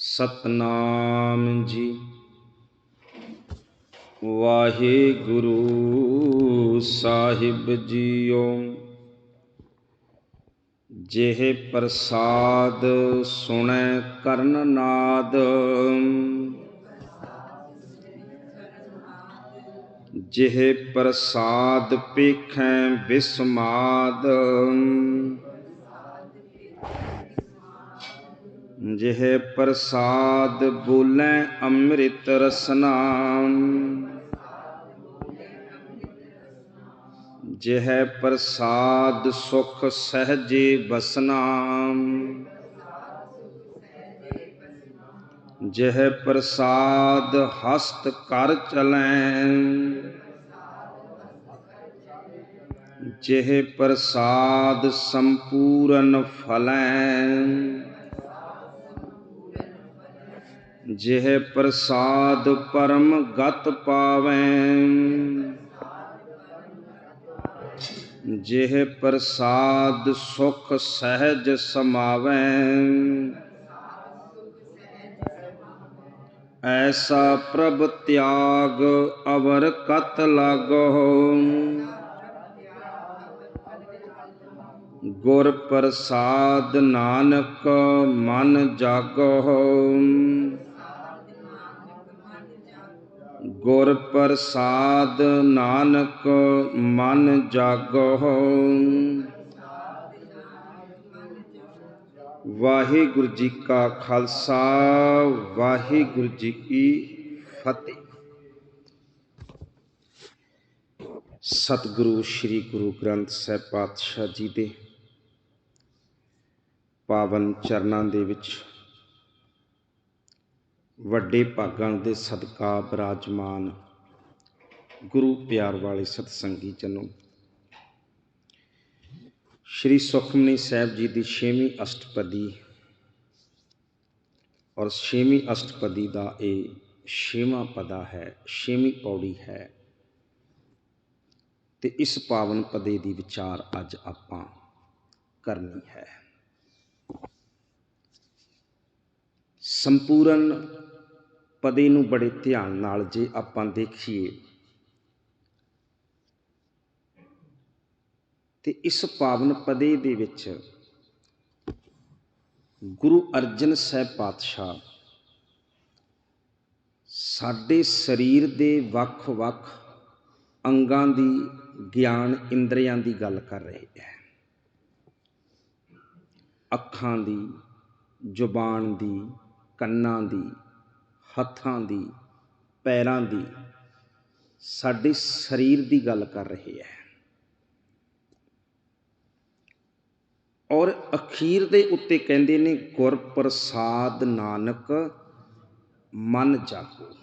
ਸਤਨਾਮ ਜੀ। ਵਾਹਿਗੁਰੂ ਸਾਹਿਬ ਜੀਓ। ਜਿਹ ਪ੍ਰਸਾਦ ਸੁਣੈ ਕਰਨ ਨਾਦ। ਜਿਹ ਪ੍ਰਸਾਦ ਪੇਖੈ ਬਿਸਮਾਦ। ਜਿਹ ਪ੍ਰਸਾਦ ਬੋਲੇ ਅੰਮ੍ਰਿਤ ਰਸਨਾ। ਜਿਹ ਪ੍ਰਸਾਦ ਸੁਖ ਸਹਜੇ ਬਸਨਾ। ਜਿਹ ਪ੍ਰਸਾਦ ਹਸਤ ਕਰ ਚਲੈ। ਜਿਹ ਪ੍ਰਸਾਦ ਸੰਪੂਰਨ ਫਲੈ। ਜਿਹ ਪ੍ਰਸਾਦ ਪਰਮ ਗਤ ਪਾਵੈ। ਜਿਹ ਪ੍ਰਸਾਦ ਸੁਖ ਸਹਿਜ ਸਮਾਵੈ। ਐਸਾ ਪ੍ਰਭ ਤਿਆਗ ਅਵਰ ਕਤ ਲਾਗੋ ਗੁਰ ਪ੍ਰਸਾਦ ਨਾਨਕ ਮਨ ਜਾਗੋ ਗੁਰ ਪ੍ਰਸਾਦ ਨਾਨਕ ਮਨ ਜਾਗੋ। ਵਾਹਿਗੁਰੂ ਜੀ ਕਾ ਖਾਲਸਾ, ਵਾਹਿਗੁਰੂ ਜੀ ਕੀ ਫਤਿਹ। ਸਤਿਗੁਰੂ ਸ੍ਰੀ ਗੁਰੂ ਗ੍ਰੰਥ ਸਾਹਿਬ ਪਾਤਸ਼ਾਹ ਜੀ ਦੇ ਪਾਵਨ ਚਰਨਾਂ ਦੇ ਵਿੱਚ ਵੱਡੇ ਭਾਗਾਂ ਦੇ ਸਦਕਾ ਬਰਾਜਮਾਨ ਗੁਰੂ ਪਿਆਰ ਵਾਲੇ ਸਤਸੰਗੀ ਜਨੋ। ਸ਼੍ਰੀ ਸੁਖਮਨੀ ਸਾਹਿਬ ਜੀ ਦੀ 6ਵੀਂ ਅਸ਼ਟਪਦੀ ਔਰ 6ਵੀਂ ਅਸ਼ਟਪਦੀ ਦਾ ਇਹ 6ਵਾਂ ਪਦਾ ਹੈ 6ਵੀਂ ਪੌੜੀ ਹੈ। ਤੇ ਇਸ ਪਾਵਨ ਪਦੇ ਦੀ ਵਿਚਾਰ ਅੱਜ ਆਪਾਂ ਕਰਨੀ ਹੈ। ਸੰਪੂਰਨ ਪਦੇ ਨੂੰ ਬੜੇ ਧਿਆਨ ਨਾਲ ਜੇ ਆਪਾਂ ਦੇਖੀਏ, ਤੇ ਇਸ ਪਾਵਨ ਪਦੇ ਦੇ ਵਿੱਚ ਗੁਰੂ ਅਰਜਨ ਸਾਹਿਬ ਪਾਤਸ਼ਾਹ ਸਾਡੇ ਸਰੀਰ ਦੇ ਵੱਖ-ਵੱਖ ਅੰਗਾਂ ਦੀ ਗਿਆਨ ਇੰਦਰੀਆਂ ਦੀ ਗੱਲ ਕਰ ਰਹੇ ਹੈ। ਅੱਖਾਂ ਦੀ, ਜ਼ੁਬਾਨ ਦੀ, ਕੰਨਾਂ ਦੀ ਹੱਥਾਂ ਦੀ, ਪੈਰਾਂ ਦੀ, ਸਾਡੇ ਸਰੀਰ ਦੀ ਗੱਲ ਕਰ ਰਹੇ ਹੈ ਔਰ ਅਖੀਰ ਦੇ ਉੱਤੇ ਕਹਿੰਦੇ ਨੇ ਗੁਰ ਪ੍ਰਸਾਦ ਨਾਨਕ ਮਨ ਜਾਗੋ।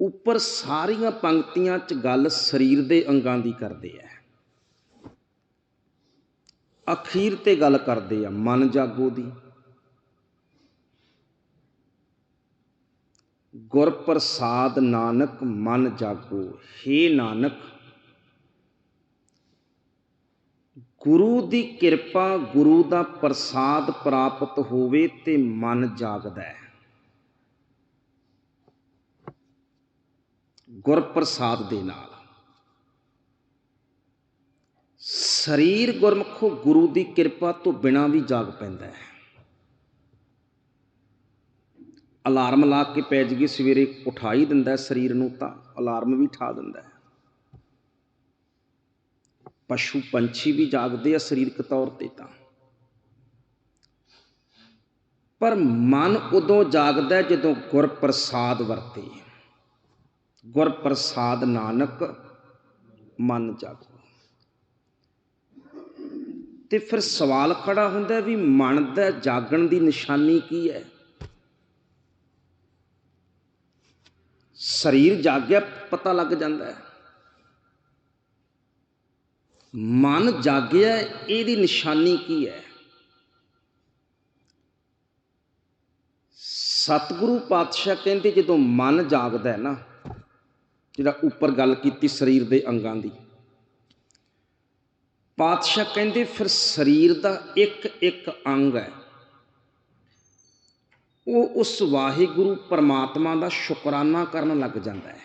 ਉੱਪਰ ਸਾਰੀਆਂ ਪੰਕਤੀਆਂ 'ਚ ਗੱਲ ਸਰੀਰ ਦੇ ਅੰਗਾਂ ਦੀ ਕਰਦੇ ਆ ਅਖੀਰ ਤੇ ਗੱਲ ਕਰਦੇ ਆ ਮਨ ਜਾਗੋ ਦੀ। ਗੁਰ ਪ੍ਰਸਾਦ ਨਾਨਕ ਮਨ ਜਾਗੋ हे ਨਾਨਕ। ਗੁਰੂ ਦੀ ਕਿਰਪਾ ਗੁਰੂ ਦਾ ਪ੍ਰਸਾਦ ਪ੍ਰਾਪਤ ਹੋਵੇ ਤੇ ਮਨ ਜਾਗਦਾ ਹੈ। ਗੁਰ ਪ੍ਰਸਾਦ ਦੇ ਨਾਲ ਸਰੀਰ ਗੁਰਮਖੋ ਗੁਰੂ ਦੀ ਕਿਰਪਾ ਤੋਂ ਬਿਨਾ ਵੀ ਜਾਗ ਪੈਂਦਾ ਹੈ। ਅਲਾਰਮ ਲਾ ਕੇ ਪੈ ਜਗੇ ਸਵੇਰੇ ਉਠਾ ਹੀ ਦਿੰਦਾ ਸਰੀਰ ਨੂੰ ਤਾਂ ਅਲਾਰਮ ਵੀ ਠਾ ਦਿੰਦਾ ਪਸ਼ੂ ਪੰਛੀ ਵੀ ਜਾਗਦੇ ਆ ਸਰੀਰਕ ਤੌਰ ਤੇ ਤਾਂ। ਪਰ ਮਨ ਉਦੋਂ ਜਾਗਦਾ ਜਦੋਂ ਗੁਰ ਪ੍ਰਸਾਦ ਵਰਤੇ। ਗੁਰ ਪ੍ਰਸਾਦ ਨਾਨਕ ਮਨ ਜਾਗੋ। ਤੇ ਫਿਰ ਸਵਾਲ ਖੜਾ ਹੁੰਦਾ ਵੀ ਮਨ ਦਾ ਜਾਗਣ ਦੀ ਨਿਸ਼ਾਨੀ ਕੀ ਹੈ? ਸਰੀਰ ਜਾਗਿਆ, ਪਤਾ ਲੱਗ ਜਾਂਦਾ ਹੈ। ਮਨ ਜਾਗਿਆ, ਇਹਦੀ ਨਿਸ਼ਾਨੀ ਕੀ ਹੈ? ਸਤਿਗੁਰੂ ਪਾਤਸ਼ਾਹ ਕਹਿੰਦੇ, ਜਦੋਂ ਮਨ ਜਾਗਦਾ ਹੈ ਨਾ, ਜਿਹੜਾ ਉੱਪਰ ਗੱਲ ਕੀਤੀ ਸਰੀਰ ਦੇ ਅੰਗਾਂ ਦੀ, ਪਾਤਸ਼ਾਹ ਕਹਿੰਦੇ, ਫਿਰ ਸਰੀਰ ਦਾ ਇੱਕ ਇੱਕ ਅੰਗ ਹੈ। ਉਹ ਉਸ ਵਾਹਿਗੁਰੂ ਪਰਮਾਤਮਾ ਦਾ ਸ਼ੁਕਰਾਨਾ ਕਰਨ ਲੱਗ ਜਾਂਦਾ ਹੈ।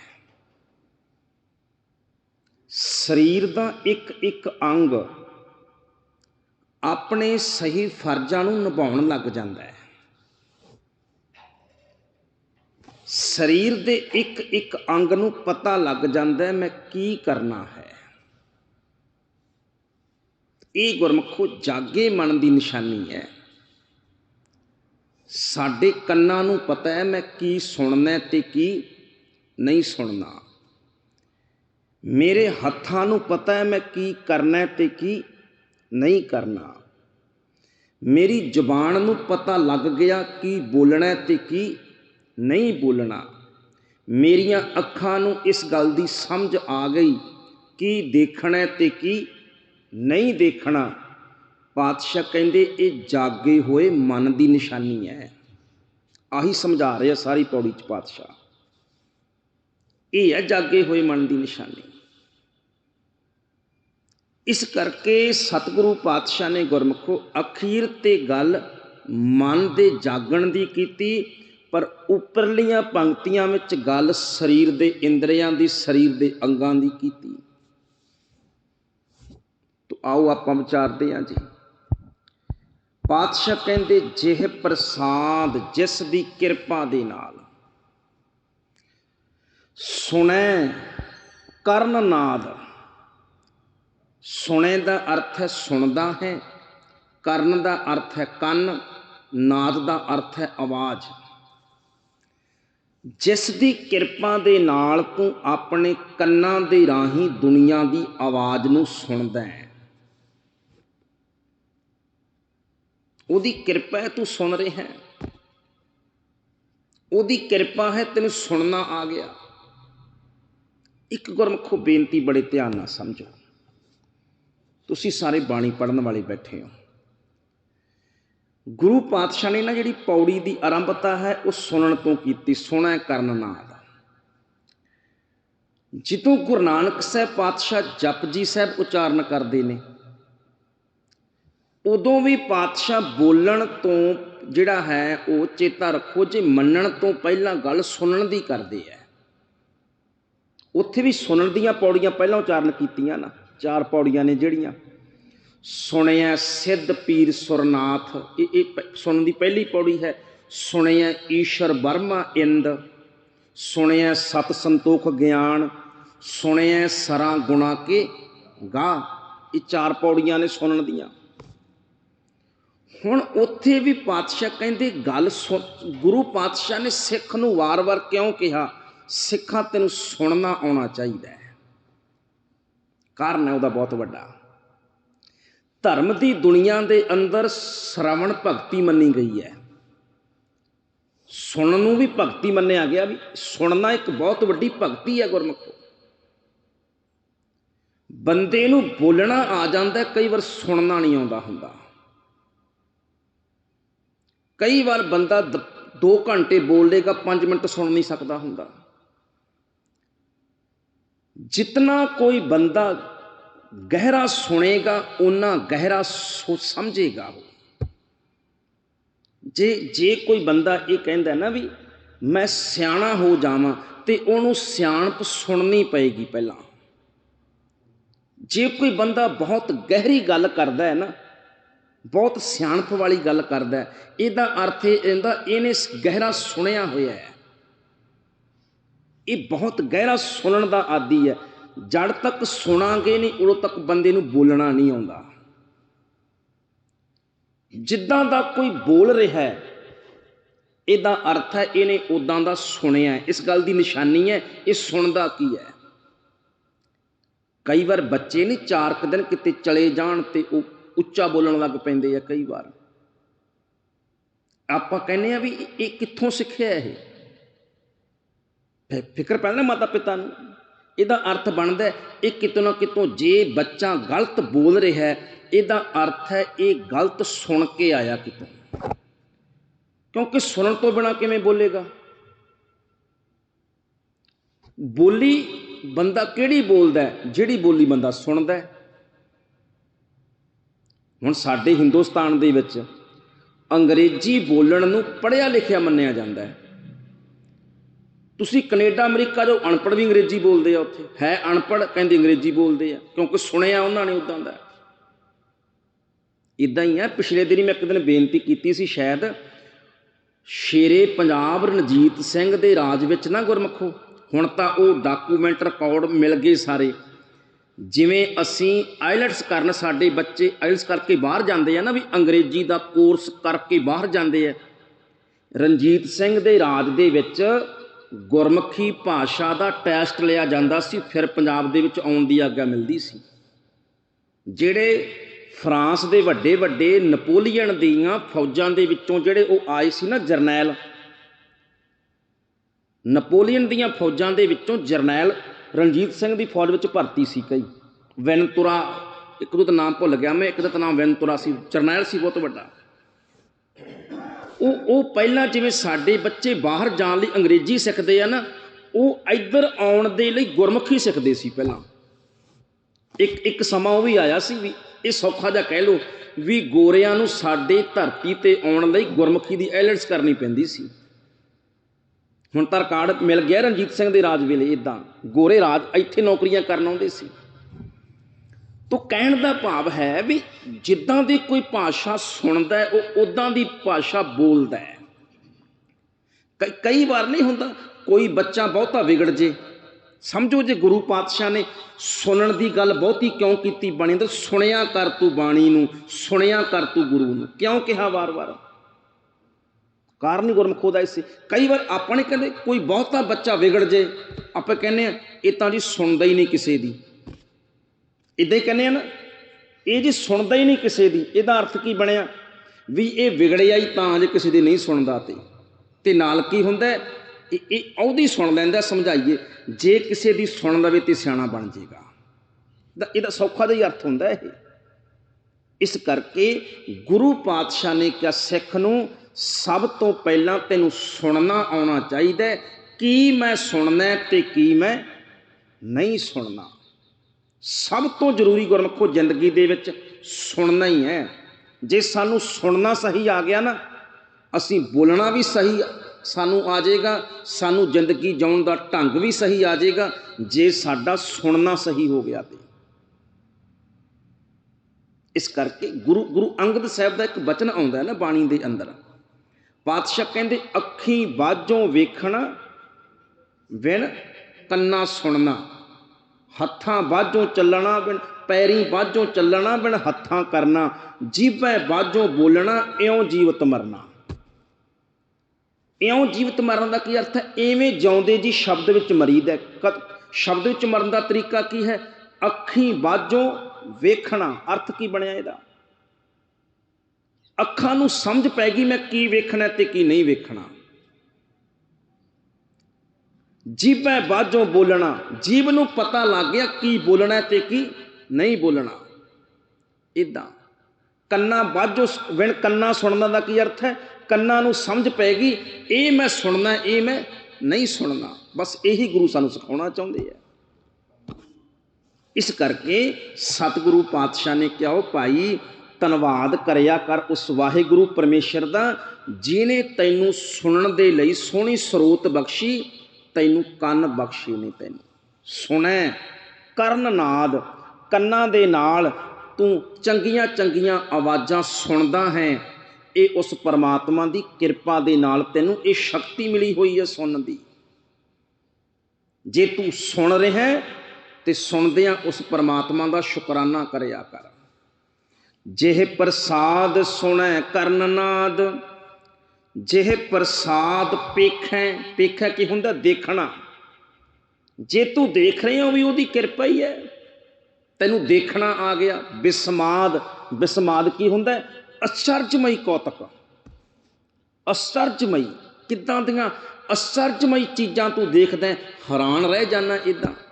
ਸਰੀਰ ਦਾ ਇੱਕ ਇੱਕ ਅੰਗ ਆਪਣੇ ਸਹੀ ਫਰਜ਼ਾਂ ਨੂੰ ਨਿਭਾਉਣ ਲੱਗ ਜਾਂਦਾ ਹੈ। ਸਰੀਰ ਦੇ ਇੱਕ ਇੱਕ ਅੰਗ ਨੂੰ ਪਤਾ ਲੱਗ ਜਾਂਦਾ ਹੈ, ਮੈਂ ਕੀ ਕਰਨਾ ਹੈ। ਇਹ ਗੁਰਮਖੋ ਜਾਗੇ ਮਨ ਦੀ ਨਿਸ਼ਾਨੀ ਹੈ। ਸਾਡੇ ਕੰਨਾਂ ਨੂੰ ਪਤਾ ਹੈ ਮੈਂ ਕੀ ਸੁਣਨਾ ਤੇ ਕੀ ਨਹੀਂ ਸੁਣਨਾ। ਮੇਰੇ ਹੱਥਾਂ ਨੂੰ ਪਤਾ ਹੈ ਮੈਂ ਕੀ ਕਰਨਾ ਤੇ ਕੀ ਨਹੀਂ ਕਰਨਾ। ਮੇਰੀ ਜ਼ੁਬਾਨ ਨੂੰ ਪਤਾ ਲੱਗ ਗਿਆ ਕੀ ਬੋਲਣਾ ਤੇ ਕੀ ਨਹੀਂ ਬੋਲਣਾ। ਮੇਰੀਆਂ ਅੱਖਾਂ ਨੂੰ ਇਸ ਗੱਲ ਦੀ ਸਮਝ ਆ ਗਈ ਕੀ ਦੇਖਣਾ ਤੇ ਕੀ ਨਹੀਂ ਦੇਖਣਾ। ਪਾਤਸ਼ਾਹ ਕਹਿੰਦੇ, ਇਹ ਜਾਗੇ ਹੋਏ ਮਨ ਦੀ ਨਿਸ਼ਾਨੀ ਹੈ। ਆਹੀ ਸਮਝਾ ਰਿਹਾ ਸਾਰੀ ਪੌੜੀ ਚ ਪਾਤਸ਼ਾਹ। ਇਹ ਹੈ ਜਾਗੇ ਹੋਏ ਮਨ ਦੀ ਨਿਸ਼ਾਨੀ। ਇਸ ਕਰਕੇ ਸਤਿਗੁਰੂ ਪਾਤਸ਼ਾਹ ਨੇ ਗੁਰਮਖੋ, ਅਖੀਰ ਤੇ ਗੱਲ ਮਨ ਦੇ ਜਾਗਣ ਦੀ ਕੀਤੀ, ਪਰ ਉੱਪਰਲੀਆਂ ਪੰਕਤੀਆਂ ਵਿੱਚ ਗੱਲ ਸਰੀਰ ਦੇ ਇੰਦਰੀਆਂ ਦੀ, ਸਰੀਰ ਦੇ ਅੰਗਾਂ ਦੀ ਕੀਤੀ। ਤੋ ਆਓ ਆਪਾਂ ਵਿਚਾਰਦੇ ਹਾਂ ਜੀ। ਪਾਤਸ਼ਾਹ ਕਹਿੰਦੇ, ਜਿਹ ਪ੍ਰਸਾਦ ਜਿਸ ਦੀ ਕਿਰਪਾ ਦੇ ਨਾਲ। ਸੁਣੈ, ਕਰਨ ਨਾਦ। ਸੁਣੇ ਦਾ ਅਰਥ ਹੈ ਸੁਣਦਾ ਹੈ, ਕਰਨ ਦਾ ਅਰਥ ਹੈ ਕੰਨ, ਨਾਦ ਦਾ ਅਰਥ ਹੈ ਆਵਾਜ਼। ਜਿਸ ਦੀ ਕਿਰਪਾ ਦੇ ਨਾਲ ਤੂੰ ਆਪਣੇ ਕੰਨਾਂ ਦੇ ਰਾਹੀਂ ਦੁਨੀਆ ਦੀ ਆਵਾਜ਼ ਨੂੰ ਸੁਣਦਾ ਹੈ। ਉਹਦੀ ਕਿਰਪਾ ਹੈ, ਤੂੰ ਸੁਣ ਰਿਹਾ ਹੈ। ਉਹਦੀ ਕਿਰਪਾ ਹੈ, ਤੈਨੂੰ ਸੁਣਨਾ ਆ ਗਿਆ। ਇੱਕ ਗੁਰਮਖੋ ਬੇਨਤੀ ਬੜੇ ਧਿਆਨ ਨਾਲ ਸਮਝੋ। ਤੁਸੀਂ ਸਾਰੇ ਬਾਣੀ ਪੜਨ ਵਾਲੇ ਬੈਠੇ ਹੋ। ਗੁਰੂ ਪਾਤਸ਼ਾਹ ਨੇ ਨਾ ਜਿਹੜੀ ਪੌੜੀ ਦੀ ਆਰੰਭਤਾ ਹੈ, ਉਹ ਸੁਣਨ ਤੋਂ ਕੀਤੀ, ਸੁਣੈ ਕਰਨ ਨਾਲ ਜਿੱਦੋਂ ਗੁਰੂ ਨਾਨਕ ਸਾਹਿਬ ਪਾਤਸ਼ਾਹ ਜਪਜੀ ਸਾਹਿਬ ਉਚਾਰਨ ਕਰਦੇ ਨੇ ਉਦੋਂ ਵੀ ਪਾਤਸ਼ਾਹ ਬੋਲਣ ਤੋਂ ਜਿਹੜਾ ਹੈ, ਉਹ ਚੇਤਾ ਰੱਖੋ, ਜੇ ਮੰਨਣ ਤੋਂ ਪਹਿਲਾਂ ਗੱਲ ਸੁਣਨ ਦੀ ਕਰਦੇ ਆ ਉੱਥੇ ਵੀ ਸੁਣਨ ਦੀਆਂ ਪੌੜੀਆਂ ਪਹਿਲਾਂ ਉਚਾਰਨ ਕੀਤੀਆਂ ਨਾ, ਚਾਰ ਪੌੜੀਆਂ ਨੇ ਜਿਹੜੀਆਂ। ਸੁਣਿਆ ਸਿੱਧ ਪੀਰ ਸੁਰਨਾਥ, ਇਹ ਇਹ ਪ- ਸੁਣਨ ਦੀ ਪਹਿਲੀ ਪੌੜੀ ਹੈ। ਸੁਣਿਆ ਈਸ਼ਰ ਵਰਮਾ ਇੰਦ, ਸੁਣਿਆ ਸਤ ਸੰਤੋਖ ਗਿਆਨ, ਸੁਣਿਆ ਸਰਾਂ ਗੁਣਾ ਕੇ ਗਾ। ਇਹ ਚਾਰ ਪੌੜੀਆਂ ਨੇ ਸੁਣਨ ਦੀਆਂ। ਹੁਣ ਉੱਥੇ ਵੀ ਪਾਤਸ਼ਾਹ ਕਹਿੰਦੇ, ਗੱਲ ਸੁਣ- ਗੁਰੂ ਪਾਤਸ਼ਾਹ ਨੇ ਸਿੱਖ ਨੂੰ ਵਾਰ-ਵਾਰ ਕਿਉਂ ਕਿਹਾ? ਸਿੱਖਾਂ ਤੈਨੂੰ ਸੁਣਨਾ ਆਉਣਾ ਚਾਹੀਦਾ ਹੈ। ਕਾਰਨ ਹੈ ਉਹਦਾ ਬਹੁਤ ਵੱਡਾ। ਧਰਮ ਦੀ ਦੁਨੀਆ ਦੇ ਅੰਦਰ ਸ਼ਰਵਣ ਭਗਤੀ ਮੰਨੀ ਗਈ ਹੈ। ਸੁਣਨ ਨੂੰ ਵੀ ਭਗਤੀ ਮੰਨਿਆ ਗਿਆ ਵੀ ਸੁਣਨਾ ਇੱਕ ਬਹੁਤ ਵੱਡੀ ਭਗਤੀ ਹੈ ਗੁਰਮੁਖੋ। ਬੰਦੇ ਨੂੰ ਬੋਲਣਾ ਆ ਜਾਂਦਾ, ਕਈ ਵਾਰ ਸੁਣਨਾ ਨਹੀਂ ਆਉਂਦਾ ਹੁੰਦਾ। ਕਈ ਵਾਰ ਬੰਦਾ 2 ਘੰਟੇ ਬੋਲ ਲੇਗਾ 5 ਮਿੰਟ ਸੁਣ ਨਹੀਂ ਸਕਦਾ ਹੁੰਦਾ। ਜਿਤਨਾ ਕੋਈ ਬੰਦਾ ਗਹਿਰਾ ਸੁਣੇਗਾ ਉਨਾ ਗਹਿਰਾ ਸੋਚ ਸਮਝੇਗਾ ਉਹ। ਜੇ ਜੇ ਕੋਈ ਬੰਦਾ ਇਹ ਕਹਿੰਦਾ ਨਾ ਵੀ ਮੈਂ ਸਿਆਣਾ ਹੋ ਜਾਵਾਂ ਤੇ ਉਹਨੂੰ ਸਿਆਣਪ ਸੁਣਨੀ ਪਏਗੀ ਪਹਿਲਾਂ। ਜੇ ਕੋਈ ਬੰਦਾ ਬਹੁਤ ਗਹਿਰੀ ਗੱਲ ਕਰਦਾ ਹੈ ਨਾ ਬਹੁਤ ਸਿਆਣਪ ਵਾਲੀ ਗੱਲ ਕਰਦਾ ਇਹਦਾ ਅਰਥ ਇਹ ਇਹਦਾ ਇਹਨੇ ਗਹਿਰਾ ਸੁਣਿਆ ਹੋਇਆ ਹੈ। ਇਹ ਬਹੁਤ ਗਹਿਰਾ ਸੁਣਨ ਦਾ ਆਦੀ ਹੈ। ਜੜ ਤੱਕ ਸੁਣਾਂਗੇ ਨਹੀਂ, ਉਦੋਂ ਤੱਕ ਬੰਦੇ ਨੂੰ ਬੋਲਣਾ ਨਹੀਂ ਆਉਂਦਾ। ਜਿੱਦਾਂ ਦਾ ਕੋਈ ਬੋਲ ਰਿਹਾ ਹੈ, ਇਹਦਾ ਅਰਥ ਹੈ ਇਹਨੇ ਉਦਾਂ ਦਾ ਸੁਣਿਆ ਇਸ ਗੱਲ ਦੀ ਨਿਸ਼ਾਨੀ ਹੈ, ਇਹ ਸੁਣਦਾ ਕੀ ਹੈ? ਕਈ ਵਾਰ ਬੱਚੇ ਨੇ ਚਾਰ ਕੁ ਦਿਨ ਕਿਤੇ ਚਲੇ ਜਾਣ ਤੇ ਉਹ ਉੱਚਾ ਬੋਲਣ ਲੱਗ ਪੈਂਦੇ ਆ ਕਈ ਵਾਰ। ਆਪਾਂ ਕਹਿੰਦੇ ਆ ਵੀ ਇਹ- ਕਿੱਥੋਂ ਸਿੱਖਿਆ ਇਹ? ਫਿ- ਫਿਕਰ ਪੈਣਾ ਮਾਤਾ ਪਿਤਾ ਨੂੰ। ਇਹਦਾ ਅਰਥ ਬਣਦਾ ਹੈ, ਇਹ ਕਿਤੋਂ ਨਾ ਕਿਤੋਂ ਜੇ ਬੱਚਾ ਗਲਤ ਬੋਲ ਰਿਹਾ ਹੈ ਇਹਦਾ ਅਰਥ ਹੈ ਇਹ ਗਲਤ ਸੁਣ ਕੇ ਆਇਆ ਕਿਤੋਂ। ਕਿਉਂਕਿ ਸੁਣਨ ਤੋਂ ਬਿਨਾ ਕਿਵੇਂ ਬੋਲੇਗਾ? ਬੋਲੀ ਬੰਦਾ ਕਿਹੜੀ ਬੋਲਦਾ ਜਿਹੜੀ ਬੋਲੀ ਬੰਦਾ ਸੁਣਦਾ ਹੈ? ਹੁਣ ਸਾਡੇ ਹਿੰਦੁਸਤਾਨ ਦੇ ਵਿੱਚ ਅੰਗਰੇਜ਼ੀ ਬੋਲਣ ਨੂੰ ਪੜ੍ਹਿਆ ਲਿਖਿਆ ਮੰਨਿਆ ਜਾਂਦਾ ਹੈ। ਤੁਸੀਂ ਕੈਨੇਡਾ, ਅਮਰੀਕਾ ਜੋ ਅਨਪੜ੍ਹ ਵੀ ਅੰਗਰੇਜ਼ੀ ਬੋਲਦੇ ਆ ਉੱਥੇ, ਹੈ ਅਨਪੜ੍ਹ ਕਹਿੰਦੇ ਅੰਗਰੇਜ਼ੀ ਬੋਲਦੇ ਆ, ਕਿਉਂਕਿ ਸੁਣਿਆ ਉਹਨਾਂ ਨੇ ਉਦਾਂ ਦਾ। ਇਦਾਂ ਹੀ ਆ, ਪਿਛਲੇ ਦਿਨੀ ਮੈਂ ਇੱਕ ਦਿਨ ਬੇਨਤੀ ਕੀਤੀ ਸੀ ਸ਼ਾਇਦ ਸ਼ੇਰੇ ਪੰਜਾਬ ਰਣਜੀਤ ਸਿੰਘ ਦੇ ਰਾਜ ਵਿੱਚ ਨਾ ਗੁਰਮਖੋ, ਹੁਣ ਤਾਂ ਉਹ ਡਾਕੂਮੈਂਟ ਰਿਕਾਰਡ ਮਿਲ ਗਏ ਸਾਰੇ। ਜਿਵੇਂ ਅਸੀਂ ਆਈਲਟਸ ਕਰਨ ਸਾਡੇ ਬੱਚੇ ਆਈਲਟਸ ਕਰਕੇ ਬਾਹਰ ਜਾਂਦੇ ਆ ਨਾ ਵੀ ਅੰਗਰੇਜ਼ੀ ਦਾ ਕੋਰਸ ਕਰਕੇ ਬਾਹਰ ਜਾਂਦੇ ਆ। ਰਣਜੀਤ ਸਿੰਘ ਦੇ ਰਾਜ ਦੇ ਵਿੱਚ ਗੁਰਮੁਖੀ ਭਾਸ਼ਾ ਦਾ ਟੈਸਟ ਲਿਆ ਜਾਂਦਾ ਸੀ, ਫਿਰ ਪੰਜਾਬ ਦੇ ਵਿੱਚ ਆਉਣ ਦੀ ਆਗਿਆ ਮਿਲਦੀ ਸੀ। ਜਿਹੜੇ ਫਰਾਂਸ ਦੇ ਵੱਡੇ ਵੱਡੇ ਨਪੋਲੀਅਨ ਦੀਆਂ ਫੌਜਾਂ ਦੇ ਵਿੱਚੋਂ ਜਿਹੜੇ ਉਹ ਆਏ ਸੀ ਨਾ ਜਰਨੈਲ, ਨਪੋਲੀਅਨ ਦੀਆਂ ਫੌਜਾਂ ਦੇ ਵਿੱਚੋਂ ਜਰਨੈਲ ਰਣਜੀਤ ਸਿੰਘ ਦੀ ਫੌਜ ਵਿੱਚ ਭਰਤੀ ਸੀ ਕਈ। ਵੈਨਤੁਰਾ, ਇੱਕ ਦੋ ਦਾ ਨਾਮ ਭੁੱਲ ਗਿਆ ਮੈਂ, ਇੱਕ ਦਾ ਤਾਂ ਨਾਮ ਵੈਨਤੁਰਾ ਸੀ, ਜਰਨੈਲ ਸੀ ਬਹੁਤ ਵੱਡਾ। ਉਹ ਉਹ ਪਹਿਲਾਂ ਜਿਵੇਂ ਸਾਡੇ ਬੱਚੇ ਬਾਹਰ ਜਾਣ ਲਈ ਅੰਗਰੇਜ਼ੀ ਸਿੱਖਦੇ ਆ ਨਾ, ਉਹ ਇੱਧਰ ਆਉਣ ਦੇ ਲਈ ਗੁਰਮੁਖੀ ਸਿੱਖਦੇ ਸੀ ਪਹਿਲਾਂ। ਇੱਕ ਇੱਕ ਸਮਾਂ ਉਹ ਵੀ ਆਇਆ ਸੀ ਵੀ ਇਹ ਸੌਖਾ ਜਿਹਾ ਕਹਿ ਲਓ ਵੀ ਗੋਰਿਆਂ ਨੂੰ ਸਾਡੇ ਧਰਤੀ ਤੇ ਆਉਣ ਲਈ ਗੁਰਮੁਖੀ ਦੀ ਐਲਰਟਸ ਕਰਨੀ ਪੈਂਦੀ ਸੀ। ਹੁਣ ਤਾਂ ਰਿਕਾਰਡ ਮਿਲ ਗਿਆ ਰਣਜੀਤ ਸਿੰਘ ਦੇ ਰਾਜ ਵੇਲੇ ਇਦਾਂ। ਗੋਰੇ ਰਾਜ ਇੱਥੇ ਨੌਕਰੀਆਂ ਕਰਨ ਆਉਂਦੇ ਸੀ। ਤੋ ਕਹਿਣ ਦਾ ਭਾਵ ਹੈ ਵੀ ਜਿੱਦਾਂ ਦੀ ਕੋਈ ਭਾਸ਼ਾ ਸੁਣਦਾ ਉਹ ਉਦਾਂ ਦੀ ਭਾਸ਼ਾ ਬੋਲਦਾ ਹੈ। ਕਈ ਕਈ ਵਾਰ ਨਹੀਂ ਹੁੰਦਾ ਕੋਈ ਬੱਚਾ ਬਹੁਤਾ ਵਿਗੜ ਜੇ। ਸਮਝੋ ਜੇ ਗੁਰੂ ਪਾਤਸ਼ਾਹ ਨੇ ਸੁਣਨ ਦੀ ਗੱਲ ਬਹੁਤੀ ਕਿਉਂ ਕੀਤੀ? ਬਾਣੀ ਦਾ ਸੁਣਿਆ ਕਰ ਤੂੰ ਬਾਣੀ ਨੂੰ, ਸੁਣਿਆ ਕਰ ਤੂੰ ਗੁਰੂ ਨੂੰ। ਕਿਉਂ ਕਿਹਾ ਵਾਰ-ਵਾਰ? ਕਾਰਨ ਹੀ ਗੁਰਮਖੋ ਦਾ ਇਸੇ ਕਈ ਵਾਰ ਆਪਾਂ ਨੇ ਕਹਿੰਦੇ ਕੋਈ ਬਹੁਤਾ ਬੱਚਾ ਵਿਗੜ ਜੇ, ਆਪਾਂ ਕਹਿੰਦੇ ਆ ਇਹ ਤਾਂ ਜੀ ਸੁਣਦਾ ਹੀ ਨਹੀਂ ਕਿਸੇ ਦੀ। ਇਦਾਂ ਹੀ ਕਹਿੰਦੇ ਆ ਨਾ, ਇਹ ਜੀ ਸੁਣਦਾ ਹੀ ਨਹੀਂ ਕਿਸੇ ਦੀ। ਇਹਦਾ ਅਰਥ ਕੀ ਬਣਿਆ? ਵੀ ਇਹ ਵਿਗੜਿਆ ਹੀ ਤਾਂ ਜੇ ਕਿਸੇ ਦੀ ਨਹੀਂ ਸੁਣਦਾ ਤੇ। ਤੇ ਨਾਲ ਕੀ ਹੁੰਦਾ ਇਹ ਇਹ ਉਹਦੀ ਸੁਣ ਲੈਂਦਾ, ਸਮਝਾਈਏ। ਜੇ ਕਿਸੇ ਦੀ ਸੁਣ ਲਵੇ ਤੇ ਸਿਆਣਾ ਬਣ ਜਾਏਗਾ ਇਹਦਾ ਇਹਦਾ ਸੌਖਾ ਦਾ ਹੀ ਅਰਥ ਹੁੰਦਾ ਇਹ। ਇਸ ਕਰਕੇ ਗੁਰੂ ਪਾਤਸ਼ਾਹ ਨੇ ਕਿਹਾ, ਸਿੱਖ ਨੂੰ ਸਭ ਤੋਂ ਪਹਿਲਾਂ ਤੈਨੂੰ ਸੁਣਨਾ ਆਉਣਾ ਚਾਹੀਦਾ ਕੀ ਮੈਂ ਸੁਣਨਾ ਤੇ ਕੀ ਮੈਂ ਨਹੀਂ ਸੁਣਨਾ? ਸਭ ਤੋਂ ਜ਼ਰੂਰੀ ਗੁਰਮਖੋ ਜ਼ਿੰਦਗੀ ਦੇ ਵਿੱਚ ਸੁਣਨਾ ਹੀ ਹੈ। ਜੇ ਸਾਨੂੰ ਸੁਣਨਾ ਸਹੀ ਆ ਗਿਆ ਨਾ, ਅਸੀਂ ਬੋਲਣਾ ਵੀ ਸਹੀ ਸਾਨੂੰ ਆ ਜਾਏਗਾ, ਸਾਨੂੰ ਜ਼ਿੰਦਗੀ ਜਿਉਣ ਦਾ ਢੰਗ ਵੀ ਸਹੀ ਆ ਜਾਏਗਾ, ਜੇ ਸਾਡਾ ਸੁਣਨਾ ਸਹੀ ਹੋ ਗਿਆ ਤੇ। ਇਸ ਕਰਕੇ ਗੁਰੂ ਗੁਰੂ ਅੰਗਦ ਸਾਹਿਬ ਦਾ ਇੱਕ ਬਚਨ ਆਉਂਦਾ ਹੈ ਨਾ ਬਾਣੀ ਦੇ ਅੰਦਰ। ਪਾਤਸ਼ਾਹ ਕਹਿੰਦੇ, ਅੱਖੀਂ ਬਾਝੋਂ ਵੇਖਣਾ, ਵਿਣ ਕੰਨਾਂ ਸੁਣਨਾ। ਹੱਥਾਂ ਬਾਝੋਂ ਚੱਲਣਾ ਬਿਨ ਪੈਰੀ ਬਾਝੋਂ ਚੱਲਣਾ ਬਿਨ ਹੱਥਾਂ ਕਰਨਾ। ਜੀਭੈ ਬਾਝੋਂ ਬੋਲਣਾ, ਇਉਂ ਜੀਵਤ ਮਰਨਾ। ਇਉਂ ਜੀਵਤ ਮਰਨ ਦਾ ਕੀ ਅਰਥ ਹੈ? ਐਵੇਂ ਜਿਉਂਦੇ ਜੀ ਸ਼ਬਦ ਵਿੱਚ ਮਰੀਦਾ ਹੈ। ਕਦ ਸ਼ਬਦ ਵਿੱਚ ਮਰਨ ਦਾ ਤਰੀਕਾ ਕੀ ਹੈ? ਅੱਖੀਂ ਬਾਝੋਂ ਵੇਖਣਾ। ਅਰਥ ਕੀ ਬਣਿਆ ਇਹਦਾ? ਅੱਖਾਂ ਨੂੰ ਸਮਝ ਪੈ ਗਈ ਮੈਂ ਕੀ ਵੇਖਣਾ ਤੇ ਕੀ ਨਹੀਂ ਵੇਖਣਾ। ਜੀਭੈ ਬਾਝੋਂ ਬੋਲਣਾ ਜੀਬ ਨੂੰ ਪਤਾ ਲੱਗ ਗਿਆ ਕੀ ਬੋਲਣਾ ਤੇ ਕੀ ਨਹੀਂ ਬੋਲਣਾ। ਇਦਾਂ ਕੰਨਾਂ ਬਾਝੋਂ ਵਿਣ ਕੰਨਾਂ ਸੁਣਨ ਦਾ ਕੀ ਅਰਥ ਹੈ? ਕੰਨਾਂ ਨੂੰ ਸਮਝ ਪੈ ਇਹ ਮੈਂ ਸੁਣਨਾ, ਇਹ ਮੈਂ ਨਹੀਂ ਸੁਣਨਾ। ਬਸ ਇਹੀ ਗੁਰੂ ਸਾਨੂੰ ਸਿਖਾਉਣਾ ਚਾਹੁੰਦੇ ਆ। ਇਸ ਕਰਕੇ ਸਤਿਗੁਰੂ ਪਾਤਸ਼ਾਹ ਨੇ ਕਿਹਾ, ਉਹ ਭਾਈ ਧੰਨਵਾਦ ਕਰਿਆ ਕਰ ਉਸ ਵਾਹਿਗੁਰੂ ਪਰਮੇਸ਼ਰ ਦਾ ਜਿਨੇ ਤੈਨੂੰ ਸੁਣਨ ਦੇ ਲਈ ਸੋਹਣੀ ਸਰੋਤ ਬਖਸ਼ੀ ਤੈਨੂੰ ਕੰਨ ਬਖਸ਼ੀ ਨੇ ਤੈਨੂੰ। ਸੁਣੈ ਕਰਨ ਨਾਦ ਕੰਨਾਂ ਦੇ ਨਾਲ ਤੂੰ ਚੰਗੀਆਂ ਚੰਗੀਆਂ ਆਵਾਜ਼ਾਂ ਸੁਣਦਾ ਹੈ। ਇਹ ਉਸ ਪਰਮਾਤਮਾ ਦੀ ਕਿਰਪਾ ਦੇ ਨਾਲ ਤੈਨੂੰ ਇਹ ਸ਼ਕਤੀ ਮਿਲੀ ਹੋਈ ਹੈ ਸੁਣਨ ਦੀ। ਜੇ ਤੂੰ ਸੁਣ ਰਿਹਾ ਹੈ, ਤੇ ਸੁਣਦਿਆਂ ਉਸ ਪਰਮਾਤਮਾ ਦਾ ਸ਼ੁਕਰਾਨਾ ਕਰਿਆ ਕਰ। ਜਿਹ ਪ੍ਰਸਾਦ ਸੁਣੈ ਕਰਨਨਾਦ ਜਿਹ ਪ੍ਰਸਾਦ ਪੇਖੈ ਪੇਖੈ ਕੀ ਹੁੰਦਾ? ਦੇਖਣਾ। ਜੇ ਤੂੰ ਦੇਖ ਰਿਹਾ ਹੋ ਵੀ ਉਹਦੀ ਕਿਰਪਾ ਹੀ ਹੈ। ਤੈਨੂੰ ਦੇਖਣਾ ਆ ਗਿਆ। ਬਿਸਮਾਦ ਬਿਸਮਾਦ ਕੀ ਹੁੰਦਾ? ਹੈ? ਅਚਰਜਮਈ ਕੌਤਕ। ਅਚਰਜਮਈ ਕਿੱਦਾਂ ਦੀਆਂ ਅਚਰਜਮਈ ਚੀਜ਼ਾਂ ਤੂੰ ਦੇਖਦਾ ਹੈਰਾਨ ਰਹਿ ਜਾਣਾ ਇਦਾਂ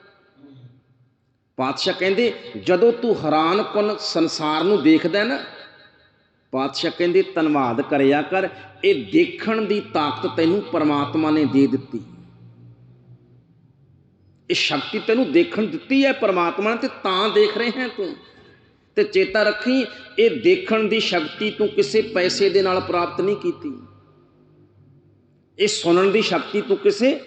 ਪਾਤਸ਼ਾਹ ਕਹਿੰਦੇ, ਜਦੋਂ ਤੂੰ ਹੈਰਾਨ ਕੁਨ ਸੰਸਾਰ ਨੂੰ ਦੇਖਦਾ ਨਾ, ਪਾਤਸ਼ਾਹ ਕਹਿੰਦੇ, ਧੰਨਵਾਦ ਕਰਿਆ ਕਰ, ਇਹ ਦੇਖਣ ਦੀ ਤਾਕਤ ਤੈਨੂੰ ਪਰਮਾਤਮਾ ਨੇ ਦੇ ਦਿੱਤੀ। ਇਹ ਸ਼ਕਤੀ ਤੈਨੂੰ ਦੇਖਣ ਦਿੱਤੀ ਹੈ ਪਰਮਾਤਮਾ ਨੇ ਤੇ ਤਾਂ ਦੇਖ ਰਹੇ ਹੈ ਤੂੰ। ਤੇ ਚੇਤਾ ਰੱਖੀ, ਇਹ ਦੇਖਣ ਦੀ ਸ਼ਕਤੀ ਤੂੰ ਕਿਸੇ ਪੈਸੇ ਦੇ ਨਾਲ ਪ੍ਰਾਪਤ ਨਹੀਂ ਕੀਤੀ। ਇਹ ਸੁਣਨ ਦੀ ਸ਼ਕਤੀ ਤੂੰ ਕਿਸੇ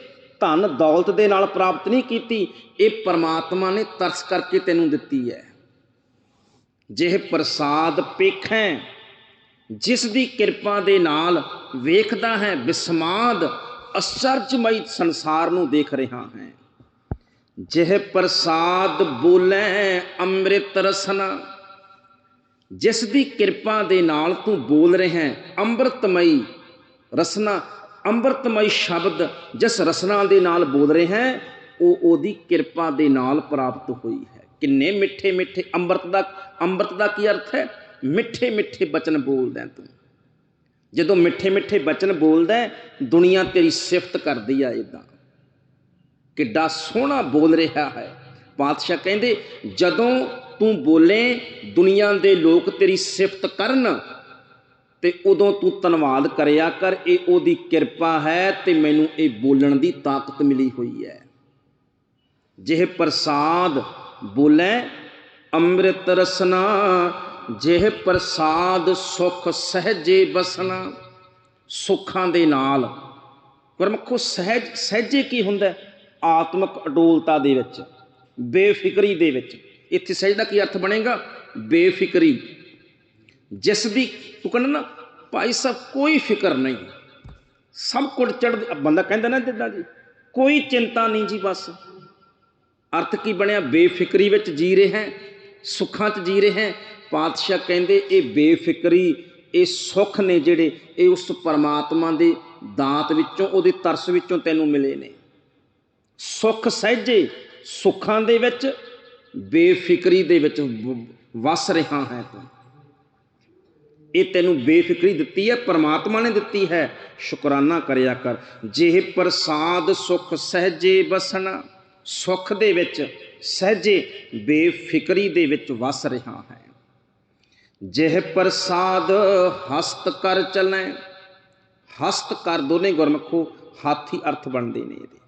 ਧਨ ਦੌਲਤ ਦੇ ਨਾਲ ਪ੍ਰਾਪਤ ਨਹੀਂ ਕੀਤੀ, ਇਹ ਪਰਮਾਤਮਾ ਨੇ ਤਰਸ ਕਰਕੇ ਤੈਨੂੰ ਦਿੱਤੀ ਹੈ। ਜਿਹ ਪ੍ਰਸਾਦ ਪੇਖੈ ਜਿਸ ਦੀ ਕਿਰਪਾ ਦੇ ਨਾਲ ਵੇਖਦਾ ਹੈ, ਬਿਸਮਾਦ ਅਚਰਜਮਈ ਸੰਸਾਰ ਨੂੰ ਦੇਖ ਰਿਹਾ ਹੈ। ਜਿਹ ਪ੍ਰਸਾਦ ਬੋਲੇ ਅੰਮ੍ਰਿਤ ਰਸਨਾ, ਜਿਸ ਦੀ ਕਿਰਪਾ ਦੇ ਨਾਲ ਤੂੰ ਬੋਲ ਰਿਹਾ ਹੈ, ਅੰਮ੍ਰਿਤਮਈ ਰਸਨਾ ਅੰਮ੍ਰਿਤਮਈ ਸ਼ਬਦ ਜਿਸ ਰਸਨਾ ਦੇ ਨਾਲ ਬੋਲ ਰਿਹਾ ਹੈ, ਉਹ ਉਹਦੀ ਕਿਰਪਾ ਦੇ ਨਾਲ ਪ੍ਰਾਪਤ ਹੋਈ ਹੈ। ਕਿੰਨੇ ਮਿੱਠੇ ਮਿੱਠੇ ਅੰਮ੍ਰਿਤ ਦਾ ਅੰਮ੍ਰਿਤ ਦਾ ਕੀ ਅਰਥ ਹੈ? ਮਿੱਠੇ ਮਿੱਠੇ ਬਚਨ ਬੋਲਦਾ ਤੂੰ। ਜਦੋਂ ਮਿੱਠੇ ਮਿੱਠੇ ਬਚਨ ਬੋਲਦਾ ਦੁਨੀਆ ਤੇਰੀ ਸਿਫਤ ਕਰਦੀ ਆ ਇਦਾਂ ਕਿੱਡਾ ਸੋਹਣਾ ਬੋਲ ਰਿਹਾ ਹੈ। ਪਾਤਸ਼ਾਹ ਕਹਿੰਦੇ, ਜਦੋਂ ਤੂੰ ਬੋਲੇ, ਦੁਨੀਆ ਦੇ ਲੋਕ ਤੇਰੀ ਸਿਫਤ ਕਰਨ ਤੇ ਉਦੋਂ ਤੂੰ ਧੰਨਵਾਦ ਕਰਿਆ ਕਰ, ਇਹ ਉਹਦੀ ਕਿਰਪਾ ਹੈ ਤੇ ਮੈਨੂੰ ਇਹ ਬੋਲਣ ਦੀ ਤਾਕਤ ਮਿਲੀ ਹੋਈ ਹੈ। ਜਿਹ ਪ੍ਰਸਾਦ ਬੋਲੇ, ਅੰਮ੍ਰਿਤ ਰਸਨਾ। ਜਿਹ ਪ੍ਰਸਾਦ ਸੁਖ ਸਹਜੇ ਬਸਣਾ ਸੁੱਖਾਂ ਦੇ ਨਾਲ। ਗੁਰਮਖੋ ਸਹਿਜ, ਸਹਿਜੇ ਕੀ ਹੁੰਦਾ ਹੈ? ਆਤਮਿਕ ਅਡੋਲਤਾ ਦੇ ਵਿੱਚ, ਬੇਫਿਕਰੀ ਦੇ ਵਿੱਚ। ਇੱਥੇ ਸਹਿਜ ਦਾ ਕੀ ਅਰਥ ਬਣੇਗਾ? ਬੇਫਿਕਰੀ। ਜਿਸ ਦੀ ਤੂੰ ਕਹਿੰਦਾ ਨਾ ਭਾਈ ਸਾਹਿਬ ਕੋਈ ਫਿਕਰ ਨਹੀਂ। ਸਭ ਕੁਝ ਚੜ ਬੰਦਾ ਕਹਿੰਦਾ ਨਾ ਜਿੱਦਾਂ ਜੀ, ਕੋਈ ਚਿੰਤਾ ਨਹੀਂ ਜੀ ਬਸ। ਅਰਥ ਕੀ ਬਣਿਆ? ਬੇਫਿਕਰੀ ਵਿੱਚ ਜੀ ਰਿਹਾ ਸੁੱਖਾਂ 'ਚ ਜੀ ਰਹੇ ਹੈ। ਪਾਤਸ਼ਾਹ ਕਹਿੰਦੇ, ਇਹ ਬੇਫਿਕਰੀ, ਇਹ ਸੁੱਖ ਨੇ ਜਿਹੜੇ, ਇਹ ਉਸ ਪਰਮਾਤਮਾ ਦੇ ਦਾਤ ਵਿੱਚੋਂ, ਉਹਦੇ ਤਰਸ ਵਿੱਚੋਂ ਤੈਨੂੰ ਮਿਲੇ ਨੇ। ਸੁੱਖ ਸਹਿਜੇ ਸੁੱਖਾਂ ਦੇ ਵਿੱਚ, ਬੇਫਿਕਰੀ ਦੇ ਵਿੱਚ ਵ- ਵਸ ਰਿਹਾ ਹੈ ਤੂੰ। ਇਹ ਤੈਨੂੰ ਬੇਫਿਕਰੀ ਦਿੱਤੀ ਹੈ, ਪਰਮਾਤਮਾ ਨੇ ਦਿੱਤੀ ਹੈ। ਸ਼ੁਕਰਾਨਾ ਕਰਿਆ ਕਰ। ਜੇ ਪ੍ਰਸਾਦ ਸੁਖ ਸਹਜੇ ਬਸਣਾ ਸੁਖ ਦੇ ਵਿੱਚ ਸਹਜੇ ਬੇਫਿਕਰੀ ਦੇ ਵਿੱਚ ਵਸ ਰਿਹਾ ਹੈ। ਜਿਹ ਪ੍ਰਸਾਦ ਹਸਤ ਕਰ ਚਲੈ, ਹਸਤ ਕਰ ਦੋਨੇ ਗੁਰਮਖੋ ਹਾਥੀ ਅਰਥ ਬਣਦੇ ਨੇ ਇਹਦੇ।